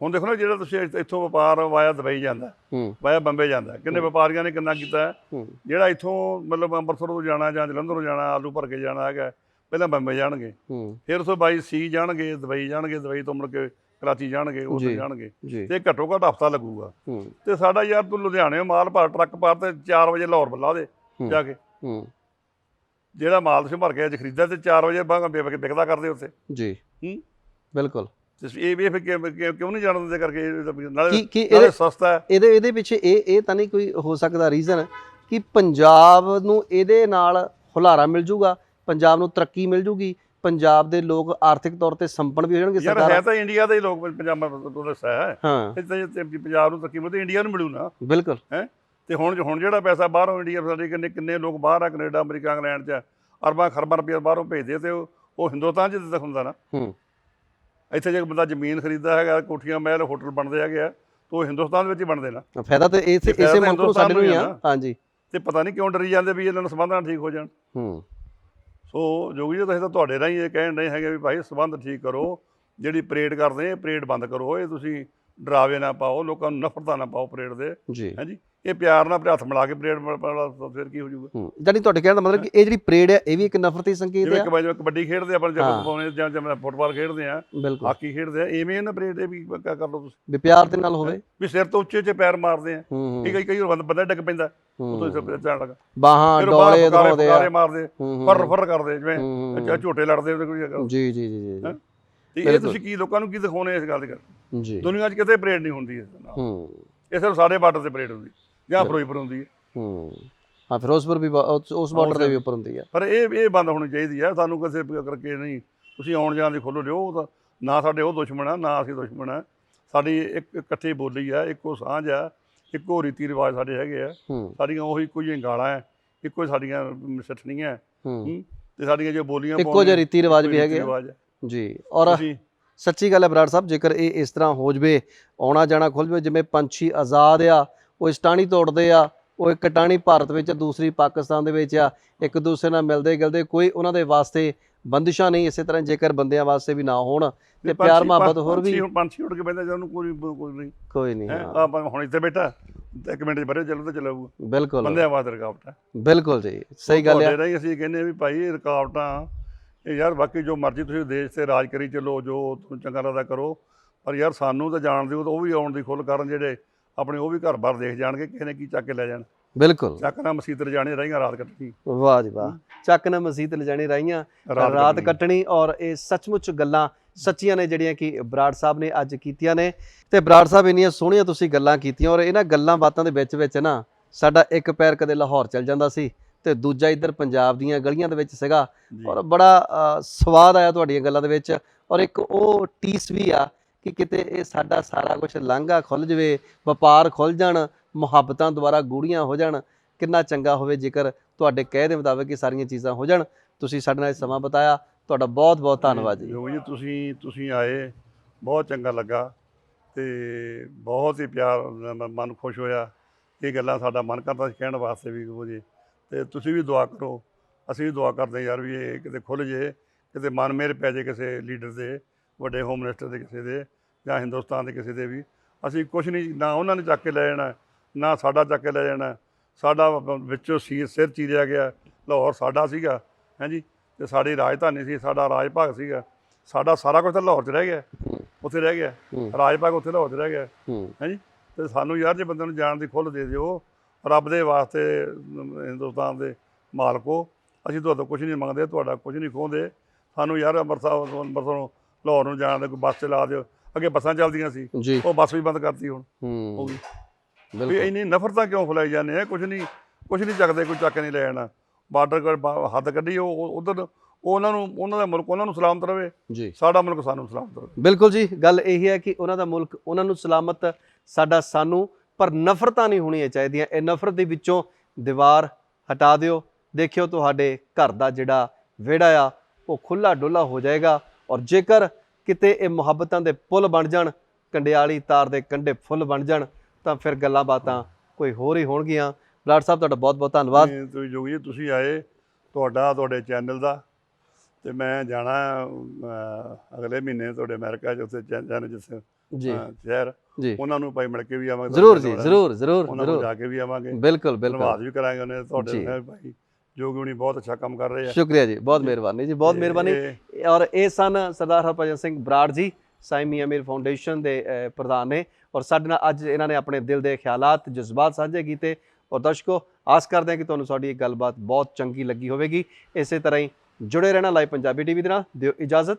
ਹੁਣ ਦੇਖੋ ਨਾ ਜਿਹੜਾ ਤੁਸੀਂ ਇੱਥ- ਵਪਾਰ ਵਾਇਆ ਦੁਬਈ ਜਾਂਦਾ ਵਾਇਆ ਬੰਬੇ ਜਾਂਦਾ ਕਿੰਨੇ ਵਪਾਰੀਆਂ ਨੇ ਕਿੰਨਾ ਕੀਤਾ ਜਿਹੜਾ ਇੱਥੋਂ ਮਤਲਬ ਅੰਮ੍ਰਿਤਸਰ ਤੋਂ ਜਾਣਾ ਜਾਂ ਜਲੰਧਰੋਂ ਜਾਣਾ ਆਲੂ ਭਰ ਕੇ ਜਾਣਾ ਹੈਗਾ ਪਹਿਲਾਂ ਬੰਬੇ ਜਾਣਗੇ। ਫਿਰ ਉਥੋਂ ਬਾਈ ਸੀ ਜਾਣਗੇ ਦੁਬਈ ਜਾਣਗੇ ਦੁਬਈ ਤੋਂ ਮੁੜ ਕੇ ਕਰਾਚੀ ਜਾਣਗੇ ਜੀ। ਜਾਣਗੇ ਤੇ ਘੱਟੋ ਘੱਟ ਹਫਤਾ ਲੱਗੂਗਾ। ਤੇ ਸਾਡਾ ਯਾਰ ਤੂੰ ਲੁਧਿਆਣੇ ਮਾਲ ਭਰ ਟਰੱਕ ਭਰ ਤੇ 4 ਵਜੇ ਲਾਹੌਰ ਬੱਲਾ ਦੇ। ਜਾ ਕੇ। ਜਿਹੜਾ ਮਾਲ ਤੁਸੀਂ ਭਰ ਕੇ ਅੱਜ ਖਰੀਦਿਆ ਤੇ 4 ਵਜੇ ਵਿਕ- ਵਿਕਦਾ ਕਰਦੇ ਉੱਥੇ। ਜੀ। ਹੂੰ। ਬਿਲਕੁਲ। ਇਹ ਵੀ ਫਿਰ ਕਿਉਂ- ਨਹੀਂ ਜਾਣ ਦਿੰਦੇ ਕਰਕੇ ਨਾਲੇ ਸਸਤਾ ਹੈ। ਇਹਦੇ ਇਹਦੇ ਪਿੱਛੇ ਇਹ ਇਹ ਤਾਂ ਨਹੀਂ ਕੋਈ ਹੋ ਸਕਦਾ ਰੀਜ਼ਨ ਕਿ ਪੰਜਾਬ ਨੂੰ ਇਹਦੇ ਨਾਲ ਹੁਲਾਰਾ ਮਿਲ ਜੂਗਾ ਪੰਜਾਬ ਨੂੰ ਤਰੱਕੀ ਮਿਲ ਜੂਗੀ ਪੰਜਾਬ ਦੇ ਲੋਕ ਆਰਥਿਕ ਤੌਰ ਤੇ ਸੰਪਨ ਵੀ ਹੋ ਜਾਣਗੇ ਯਾਰ ਹੈ ਸਰਕਾਰ ਤਾਂ ਇੰਡੀਆ ਦੇ ਹੀ ਲੋਕ ਪੰਜਾਬ ਤੋਂ ਦੱਸਿਆ ਹੈ। ਹਾਂ। ਪੰਜਾਬ ਨੂੰ ਤੇ ਇੰਡੀਆ ਨੂੰ ਮਿਲੂ ਨਾ। ਬਿਲਕੁਲ। ਤੇ ਹੁਣ ਹੁਣ ਜਿਹੜਾ ਪੈਸਾ ਬਾਹਰੋਂ ਇੰਡੀਆ ਸਾਡੇ ਕਿੰਨੇ ਕਿੰਨੇ ਲੋਕ ਬਾਹਰ ਆ ਕੈਨੇਡਾ ਅਮਰੀਕਾ ਇੰਗਲੈਂਡ ਚ ਅਰਬਾਂ ਖਰਬਾਂ ਰੁਪਏ ਬਾਹਰੋਂ ਭੇਜਦੇ ਤੇ ਉਹ ਉਹ ਹਿੰਦੁਸਤਾਨ 'ਚ ਤੱਕ ਹੁੰਦਾ ਨਾ। ਹੂੰ। ਇੱਥੇ ਜੇ ਬੰਦਾ ਜ਼ਮੀਨ ਖਰੀਦਦਾ ਹੈਗਾ ਕੋਠੀਆਂ ਮਹਿਲ ਹੋਟਲ ਬਣਦੇ ਹੈਗੇ ਆ ਤਾਂ ਉਹ ਹਿੰਦੁਸਤਾਨ ਵਿੱਚ ਹੀ ਬਣਦੇ ਨਾ। ਫਾਇਦਾ ਤੇ ਇਸੇ ਇਸੇ ਮੁਲਕ ਨੂੰ ਸਾਡੇ ਨੂੰ ਹੀ ਆ। ਹੀ ਹਾਂਜੀ। ਤੇ ਪਤਾ ਨਹੀਂ ਕਿਉਂ ਡਰੀ ਜਾਂਦੇ ਵੀ ਇਹਨਾਂ ਨੂੰ ਸੰਬੰਧਾਂ ਠੀਕ ਹੋ ਜਾਣ। ਹੂੰ। ਸੋ ਜੋਗੀ ਜੀ, ਤੁਸੀਂ ਤਾਂ ਤੁਹਾਡੇ ਰਾਹੀਂ ਇਹ ਕਹਿਣ ਰਹੇ ਹੈਗੇ ਵੀ ਭਾਈ ਸੰਬੰਧ ਠੀਕ ਕਰੋ, ਜਿਹੜੀ ਪਰੇਡ ਕਰਦੇ ਆ ਪਰੇਡ ਬੰਦ ਕਰੋ, ਇਹ ਤੁਸੀਂ ਡਰਾਵੇ ਨਾ ਪਾਓ ਲੋਕਾਂ ਨੂੰ ਨਫ਼ਰਤਾਂ ਨਾ ਪਾਓ ਪਰੇਡ ਦੇ। ਜੀ। ਹਾਂਜੀ ਇਹ ਪਿਆਰ ਨਾਲ ਹੱਥ ਮਿਲਾ ਕੇ ਪਰੇਡ ਤਾਂ ਫਿਰ ਕੀ ਹੋ ਜਾਊਗਾ? ਹੂੰ ਜਾਨੀ ਤੁਹਾਡੇ ਕਹਿਣ ਦਾ ਮਤਲਬ ਕਿ ਇਹ ਜਿਹੜੀ ਪਰੇਡ ਹੈ ਇਹ ਵੀ ਇੱਕ ਨਫ਼ਰਤੀ ਸੰਕੇਤ ਜਿਵੇਂ ਹੈ ਕਬੱਡੀ ਕਬੱਡੀ ਖੇਡਦੇ ਆਪਾਂ ਹਾਂ। ਜਦ ਪਾਉਣੇ ਜਾਂ ਜਿਵੇਂ ਫੁੱਟਬਾਲ ਖੇਡਦੇ ਆ ਹਾਕੀ ਖੇਡਦੇ ਆ ਐਵੇਂ ਇਹਨਾਂ ਪਰੇਡ ਇਹ ਵੀ ਕ- ਕਰ ਲਓ ਤੁਸੀਂ। ਵੀ ਪਿਆਰ ਦੇ ਨਾਲ ਹੋਵੇ। ਵੀ ਸਿਰ ਤੋਂ ਉੱਚੇ ਉੱਚੇ ਪੈਰ ਮਾਰਦੇ ਆ। ਹੂੰ ਇਹ ਕਈ ਕਈ ਬੰਦਾ ਡਿੱਗ ਪੈਂਦਾ ਹੂੰ। ਉਤੋਂ ਸਿਰ ਜਾਣ ਲੱਗਾ। ਬਾਹਾਂ ਡੋਲੇ ਦਰੋਦੇ ਆ। ਮਾਰਦੇ ਹੂੰ, ਹੂੰ, ਫਰ ਫਰ ਕਰਦੇ ਜਿਵੇਂ ਹੂੰ, ਝੋਟੇ ਲੜਦੇ ਤੇ ਕੋਈ। ਜੀ ਜੀ ਜੀ ਜੀ। ਹੈਂ? ਤੇ ਇਹ ਤੁਸੀਂ ਕੀ ਲੋਕਾਂ ਨੂੰ ਕੀ ਦਿਖਾਉਣੇ ਇਸ ਗੱਲ ਦੇ ਕਰ ਜੀ। ਦੁਨੀਆ 'ਚ ਕਿਤੇ ਪਰੇਡ ਨਹੀਂ ਹੁੰਦੀ ਇਸ ਨਾਲ। ਹੂੰ। ਇਹ ਸਿਰਫ ਸਾਡੇ ਬਾਰਡਰ ਤੇ ਪਰੇਡ ਹੁੰਦੀ ਜਾਂ ਫਿਰੋਜ਼ਪੁਰ ਹੁੰਦੀ ਹੈ। ਹੂੰ। ਹਾਂ ਫਿਰੋਜ਼ਪੁਰ ਵੀ ਉਸ- ਬਾਰਡਰ ਦੇ ਵੀ ਉੱਪਰ ਹੁੰਦੀ ਹੈ। ਪਰ ਇਹ ਇਹ ਬੰਦ ਹੋਣੀ ਚਾਹੀਦੀ ਹੈ। ਸਾਨੂੰ ਕਿਸੇ ਕਰਕੇ ਨਹੀਂ। ਤੁਸੀਂ ਆਉਣ ਜਾਣ ਦੀ ਖੋਲੋ ਲਿਓ ਤਾਂ ਨਾ ਸਾਡੇ ਉਹ ਦੁਸ਼ਮਣ ਆ ਨਾ ਅਸੀਂ ਦੁਸ਼ਮਣ ਆ। ਸਾਡੀ ਇੱਕ ਇਕੱਠੀ ਬੋਲੀ ਆ ਇੱਕੋ ਸਾਂਝ ਆ ਇੱਕੋ ਰੀਤੀ ਰਿਵਾਜ ਸਾਡੇ ਹੈਗੇ ਆ। ਸਾਡੀਆਂ ਉਹੀ ਕੁਝ ਗਾਲਾਂ ਆ ਇੱਕੋ ਸਾਡੀਆਂ ਸਿੱਠਣੀਆਂ ਤੇ ਸਾਡੀਆਂ ਜੋ ਬੋਲੀਆਂ ਇੱਕੋ ਜਿਹੇ ਰੀਤੀ ਰਿਵਾਜ ਵੀ ਹੈਗੇ ਆ। ਜੀ। ਔਰ ਸੱਚੀ ਗੱਲ ਹੈ ਬਰਾੜ ਸਾਹਿਬ ਜੇਕਰ ਇਹ ਇਸ ਤਰ੍ਹਾਂ ਹੋ ਜਵੇ ਆਉਣਾ ਜਾਣਾ ਖੁੱਲ ਜਵੇ ਜਿਵੇਂ ਪੰਛੀ ਆਜ਼ਾਦ ਆ ਉਹ ਇਸ ਟਾਹਣੀ ਤੋੜਦੇ ਆ ਉਹ ਇੱਕ ਟਾਹਣੀ ਭਾਰਤ ਵਿੱਚ ਦੂਸਰੀ ਪਾਕਿਸਤਾਨ ਦੇ ਵਿੱਚ ਆ ਇੱਕ ਦੂਸਰੇ ਨਾਲ ਮਿਲਦੇ ਗਿਲਦੇ ਕੋਈ ਉਹਨਾਂ ਦੇ ਵਾਸਤੇ ਬੰਦਿਸ਼ਾਂ ਨਹੀਂ ਇਸੇ ਤਰ੍ਹਾਂ ਜੇਕਰ ਬੰਦਿਆਂ ਵਾਸਤੇ ਵੀ ਨਾ ਹੋਣ ਤੇ ਪਿਆਰ ਮੁਹੱਬਤ ਹੋਰ ਵੀ ਹੁਣ ਪੰਛੀ ਉੱਡ ਕੇ ਬੈਠਾ ਜਦੋਂ ਕੋਈ ਕੋਈ ਨਹੀਂ। ਕੋਈ ਨਹੀਂ ਆਪਾਂ ਹੁਣ ਇੱਥੇ ਬੈਠਾ ਇੱਕ ਮਿੰਟ ਚ ਬਰੇ ਚੱਲੂ ਤਾਂ ਬਿਲਕੁਲ। ਬੰਦਿਆਂ ਵਾਸਤੇ ਰੁਕਾਵਟ ਬਿਲਕੁਲ ਜੀ ਸਹੀ ਗੱਲ ਹੈ ਅਸੀਂ ਕਹਿੰਦੇ ਆ ਵੀ ਭਾਈ ਇਹ ਰੁਕਾਵਟਾਂ ਇਹ ਯਾਰ ਬਾਕੀ ਜੋ ਮਰਜ਼ੀ ਤੁਸੀਂ ਦੇਸ਼ ਤੇ ਰਾਜ ਕਰੀ ਚੱਲੋ ਜੋ ਤੁਹਾਨੂੰ ਚੰਗਾ ਲੱਗਦਾ ਕਰੋ। ਪਰ ਯਾਰ ਸਾਨੂੰ ਤਾਂ ਜਾਣ ਦਿਓ ਤਾਂ ਉਹ ਵੀ ਆਉਣ ਦੀ ਖੁੱਲ ਕਰਨ ਜਿਹੜੇ ਆਪਣੇ ਉਹ ਵੀ ਘਰ-ਬਾਰ ਦੇਖ ਜਾਣਗੇ ਕਿਸੇ ਨੇ ਕੀ ਚੱਕ ਕੇ ਲੈ ਜਾਣ। ਬਿਲਕੁਲ। ਚੱਕ ਨਾ ਮਸੀਤ ਜਾਣੇ ਰਹੀਆਂ ਰਾਤ ਕੱਟਣੀ। ਵਾਹ ਜੀ ਵਾਹ। ਚੱਕ ਨਾ ਮਸਜਿਦ ਲਿਜਾਣੀ ਰਹੀਆਂ ਰਾਤ ਕੱਟਣੀ ਔਰ ਇਹ ਸੱਚਮੁੱਚ ਗੱਲਾਂ ਸੱਚੀਆਂ ਨੇ ਜਿਹੜੀਆਂ ਕਿ ਬਰਾੜ ਸਾਹਿਬ ਨੇ ਅੱਜ ਕੀਤੀਆਂ ਨੇ। ਤੇ ਬਰਾੜ ਸਾਹਿਬ ਇੰਨੀਆਂ ਸੋਹਣੀਆਂ ਤੁਸੀਂ ਗੱਲਾਂ ਕੀਤੀਆਂ ਔਰ ਇਹਨਾਂ ਗੱਲਾਂ ਬਾਤਾਂ ਦੇ ਵਿੱਚ ਵਿੱਚ ਨਾ ਸਾਡਾ ਇੱਕ ਪੈਰ ਕਦੇ ਲਾਹੌਰ ਚਲ ਜਾਂਦਾ ਸੀ। ਤੇ ਦੂਜਾ ਇੱਧਰ ਪੰਜਾਬ ਦੀਆਂ ਗਲੀਆਂ ਦੇ ਵਿੱਚ ਸੀਗਾ। ਔਰ ਬੜਾ ਸਵਾਦ ਆਇਆ ਤੁਹਾਡੀਆਂ ਗੱਲਾਂ ਦੇ ਵਿੱਚ ਔਰ ਇੱਕ ਉਹ ਟੀਸ ਵੀ ਆ ਕਿ ਕਿਤੇ ਇਹ ਸਾਡਾ ਸਾਰਾ ਕੁਝ ਲਾਂਘਾ ਖੁੱਲ ਜਵੇ ਵਪਾਰ ਖੁੱਲ ਜਾਣ ਮੁਹੱਬਤਾਂ ਦੁਬਾਰਾ ਗੂੜੀਆਂ ਹੋ ਜਾਣ ਕਿੰਨਾ ਚੰਗਾ ਹੋਵੇ ਜੇਕਰ ਤੁਹਾਡੇ ਕਹਿ ਦੇ ਮੁਤਾਬਕ ਇਹ ਸਾਰੀਆਂ ਚੀਜ਼ਾਂ ਹੋ ਜਾਣ। ਤੁਸੀਂ ਸਾਡੇ ਨਾਲ ਇਹ ਸਮਾਂ ਬਤਾਇਆ ਤੁਹਾਡਾ ਬਹੁਤ ਬਹੁਤ ਧੰਨਵਾਦ ਜੀ। ਜੋ ਤੁਸੀਂ ਤੁਸੀਂ ਆਏ ਬਹੁਤ ਚੰਗਾ ਲੱਗਾ ਤੇ ਬਹੁਤ ਹੀ ਪਿਆਰ ਮਨ ਖੁਸ਼ ਹੋਇਆ। ਇਹ ਗੱਲਾਂ ਸਾਡਾ ਮਨ ਕਰਦਾ ਸੀ ਕਹਿਣ ਵਾਸਤੇ ਵੀ ਜੇ ਤੇ ਤੁਸੀਂ ਵੀ ਦੁਆ ਕਰੋ। ਅਸੀਂ ਵੀ ਦੁਆ ਕਰਦੇ ਯਾਰ ਵੀ ਇਹ ਕਿਤੇ ਖੁੱਲ ਜੇ ਕਿਤੇ ਮਨ ਮੇਰ ਪੈ ਜੇ ਕਿਸੇ ਲੀਡਰ ਦੇ ਵੱਡੇ ਹੋਮ ਮਿਨਿਸਟਰ ਦੇ ਕਿਸੇ ਦੇ ਜਾਂ ਹਿੰਦੁਸਤਾਨ ਦੇ ਕਿਸੇ ਦੇ ਵੀ। ਅਸੀਂ ਕੁਝ ਨਹੀਂ ਨਾ ਉਹਨਾਂ ਨੇ ਚੱਕ ਕੇ ਲੈ ਜਾਣਾ ਨਾ ਸਾਡਾ ਚੱਕ ਕੇ ਲੈ ਜਾਣਾ। ਸਾਡਾ ਵਿੱਚੋਂ ਸੀ ਸਿਰ ਚੀਰਿਆ ਗਿਆ। ਲਾਹੌਰ ਸਾਡਾ ਸੀਗਾ ਹਾਂਜੀ ਤੇ ਸਾਡੀ ਰਾਜਧਾਨੀ ਸੀ ਸਾਡਾ ਰਾਜ ਭਾਗ ਸੀਗਾ। ਸਾਡਾ ਸਾਰਾ ਕੁਝ ਤਾਂ ਲਾਹੌਰ 'ਚ ਰਹਿ ਗਿਆ। ਉੱਥੇ ਰਹਿ ਗਿਆ। ਰਾਜ ਭਾਗ ਉੱਥੇ ਲਾਹੌਰ 'ਚ ਰਹਿ ਗਿਆ। ਹਾਂਜੀ ਤੇ ਸਾਨੂੰ ਯਾਰ ਜੇ ਬੰਦੇ ਨੂੰ ਜਾਣ ਦੀ ਖੁੱਲ੍ਹ ਦੇ ਦਿਓ ਰੱਬ ਦੇ ਵਾਸਤੇ ਹਿੰਦੁਸਤਾਨ ਦੇ ਮਾਲਕੋ ਅਸੀਂ ਤੁਹਾਡਾ ਕੁਝ ਨਹੀਂ ਮੰਗਦੇ ਤੁਹਾਡਾ ਕੁਝ ਨਹੀਂ ਖੋਹਦੇ। ਸਾਨੂੰ ਯਾਰ ਅੰਮ੍ਰਿਤਸਰ ਅੰਮ੍ਰਿਤਸਰੋਂ ਲਾਹੌਰ ਨੂੰ ਜਾਣ ਦੇ ਕੋਈ ਬੱਸ ਚਲਾ ਦਿਓ। ਅੱਗੇ ਬੱਸਾਂ ਚੱਲਦੀਆਂ ਸੀ। ਉਹ ਬੱਸ ਵੀ ਬੰਦ ਕਰਤੀ ਹੁਣ। ਹੋ। ਗਈ। ਵੀ ਬਿਲਕੁਲ ਇੰਨੀ ਨਫ਼ਰਤਾਂ ਕਿਉਂ ਫੈਲਾਈ ਜਾਂਦੇ ਆ? ਕੁਝ ਨਹੀਂ ਕੁਝ ਨਹੀਂ ਚੱਕਦੇ ਕੋਈ ਚੱਕ ਨਹੀਂ ਲੈ ਜਾਣਾ ਬਾਰਡਰ ਹੱਦ ਕੱਢੀ ਉਹ ਉਧਰ ਉਹਨਾਂ ਨੂੰ ਉਹਨਾਂ ਦਾ ਮੁਲਕ ਉਹਨਾਂ ਨੂੰ ਸਲਾਮਤ ਰਵੇ। ਜੀ। ਸਾਡਾ ਮੁਲਕ ਸਾਨੂੰ ਸਲਾਮਤ ਰਵੇ। ਬਿਲਕੁਲ ਜੀ। ਗੱਲ ਇਹੀ ਹੈ ਕਿ ਉਹਨਾਂ ਦਾ ਮੁਲਕ ਉਹਨਾਂ ਨੂੰ ਸਲਾਮਤ ਸਾਡਾ ਸਾਨੂੰ ਪਰ ਨਫ਼ਰਤਾਂ ਨਹੀਂ ਹੋਣੀਆਂ ਚਾਹੀਦੀਆਂ। ਇਹ ਨਫ਼ਰਤ ਦੇ ਵਿੱਚੋਂ ਦੀਵਾਰ ਹਟਾ ਦਿਓ। ਦੇਖਿਓ ਤੁਹਾਡੇ ਘਰ ਦਾ ਜਿਹੜਾ ਵਿਹੜਾ ਆ ਉਹ ਖੁੱਲਾ ਡੁੱਲਾ ਹੋ ਜਾਏਗਾ ਔਰ ਜੇਕਰ ਕਿਤੇ ਇਹ ਮੁਹੱਬਤਾਂ ਦੇ ਪੁੱਲ ਬਣ ਜਾਣ ਕੰਡਿਆਲੀ ਤਾਰ ਦੇ ਕੰਢੇ ਫੁੱਲ ਬਣ ਜਾਣ ਤਾਂ ਫਿਰ ਗੱਲਾਂ ਬਾਤਾਂ ਕੋਈ ਹੋਰ ਹੀ ਹੋਣਗੀਆਂ। ਬਲਾਟ ਸਾਹਿਬ ਤੁਹਾਡਾ ਬਹੁਤ ਬਹੁਤ ਧੰਨਵਾਦ ਤੁਸੀਂ ਜੋਗੀ ਤੁਸੀਂ ਆਏ ਤੁਹਾਡਾ ਤੁਹਾਡੇ ਚੈਨਲ ਦਾ ਤੇ ਮੈਂ ਜਾਣਾ ਅਗਲੇ ਮਹੀਨੇ ਤੁਹਾਡੇ ਅਮਰੀਕਾ ਚ ਉੱਥੇ ਜਾਣੇ ਜਿਸ ਜੀ। ਸ਼ਹਿਰ। ਜੀ। ਉਹਨਾਂ ਨੂੰ ਭਾਈ ਮਿਲ ਕੇ ਵੀ ਆਵਾਂਗੇ ਜ਼ਰੂਰ ਜੀ ਜ਼ਰੂਰ ਜ਼ਰੂਰ ਉਹਨਾਂ ਨੂੰ ਜਾ ਕੇ ਵੀ ਆਵਾਂਗੇ। ਬਿਲਕੁਲ ਬਿਲਕੁਲ। ਧੰਨਵਾਦ ਵੀ ਕਰਾਂਗੇ ਉਹਨੇ। ਤੁਹਾਡੇ ਨਾਲ ਭਾਈ। ਜੋਗੀ ਹੁਣੀ ਬਹੁਤ ਅੱਛਾ ਕੰਮ ਕਰ ਰਹੇ ਆ। ਸ਼ੁਕਰੀਆ ਜੀ ਬਹੁਤ ਮਿਹਰਬਾਨੀ ਜੀ ਬਹੁਤ ਮਿਹਰਬਾਨੀ। ਔਰ ਇਹ ਸਨ ਸਰਦਾਰ ਹਰਭਜਨ ਸਿੰਘ ਬਰਾੜ ਜੀ ਸਾਈ ਮੀਆਂ ਮੀਰ ਫਾਊਂਡੇਸ਼ਨ ਦੇ ਪ੍ਰਧਾਨ ਨੇ। ਔਰ ਸਾਡੇ ਨਾਲ ਅੱਜ ਇਹਨਾਂ ਨੇ ਆਪਣੇ ਦਿਲ ਦੇ ਖਿਆਲਾਤ ਜਜ਼ਬਾਤ ਸਾਂਝੇ ਕੀਤੇ। ਔਰ ਦਰਸ਼ਕੋ ਆਸ ਕਰਦੇ ਹਾਂ ਕਿ ਤੁਹਾਨੂੰ ਸਾਡੀ ਇਹ ਗੱਲਬਾਤ ਬਹੁਤ ਚੰਗੀ ਲੱਗੀ ਹੋਵੇਗੀ। ਇਸੇ ਤਰ੍ਹਾਂ ਹੀ ਜੁੜੇ ਰਹਿਣਾ ਲਾਈਵ ਪੰਜਾਬੀ ਟੀਵੀ ਦੇ ਨਾਲ ਦਿਓ ਇਜਾਜ਼ਤ।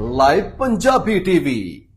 Live Punjabi TV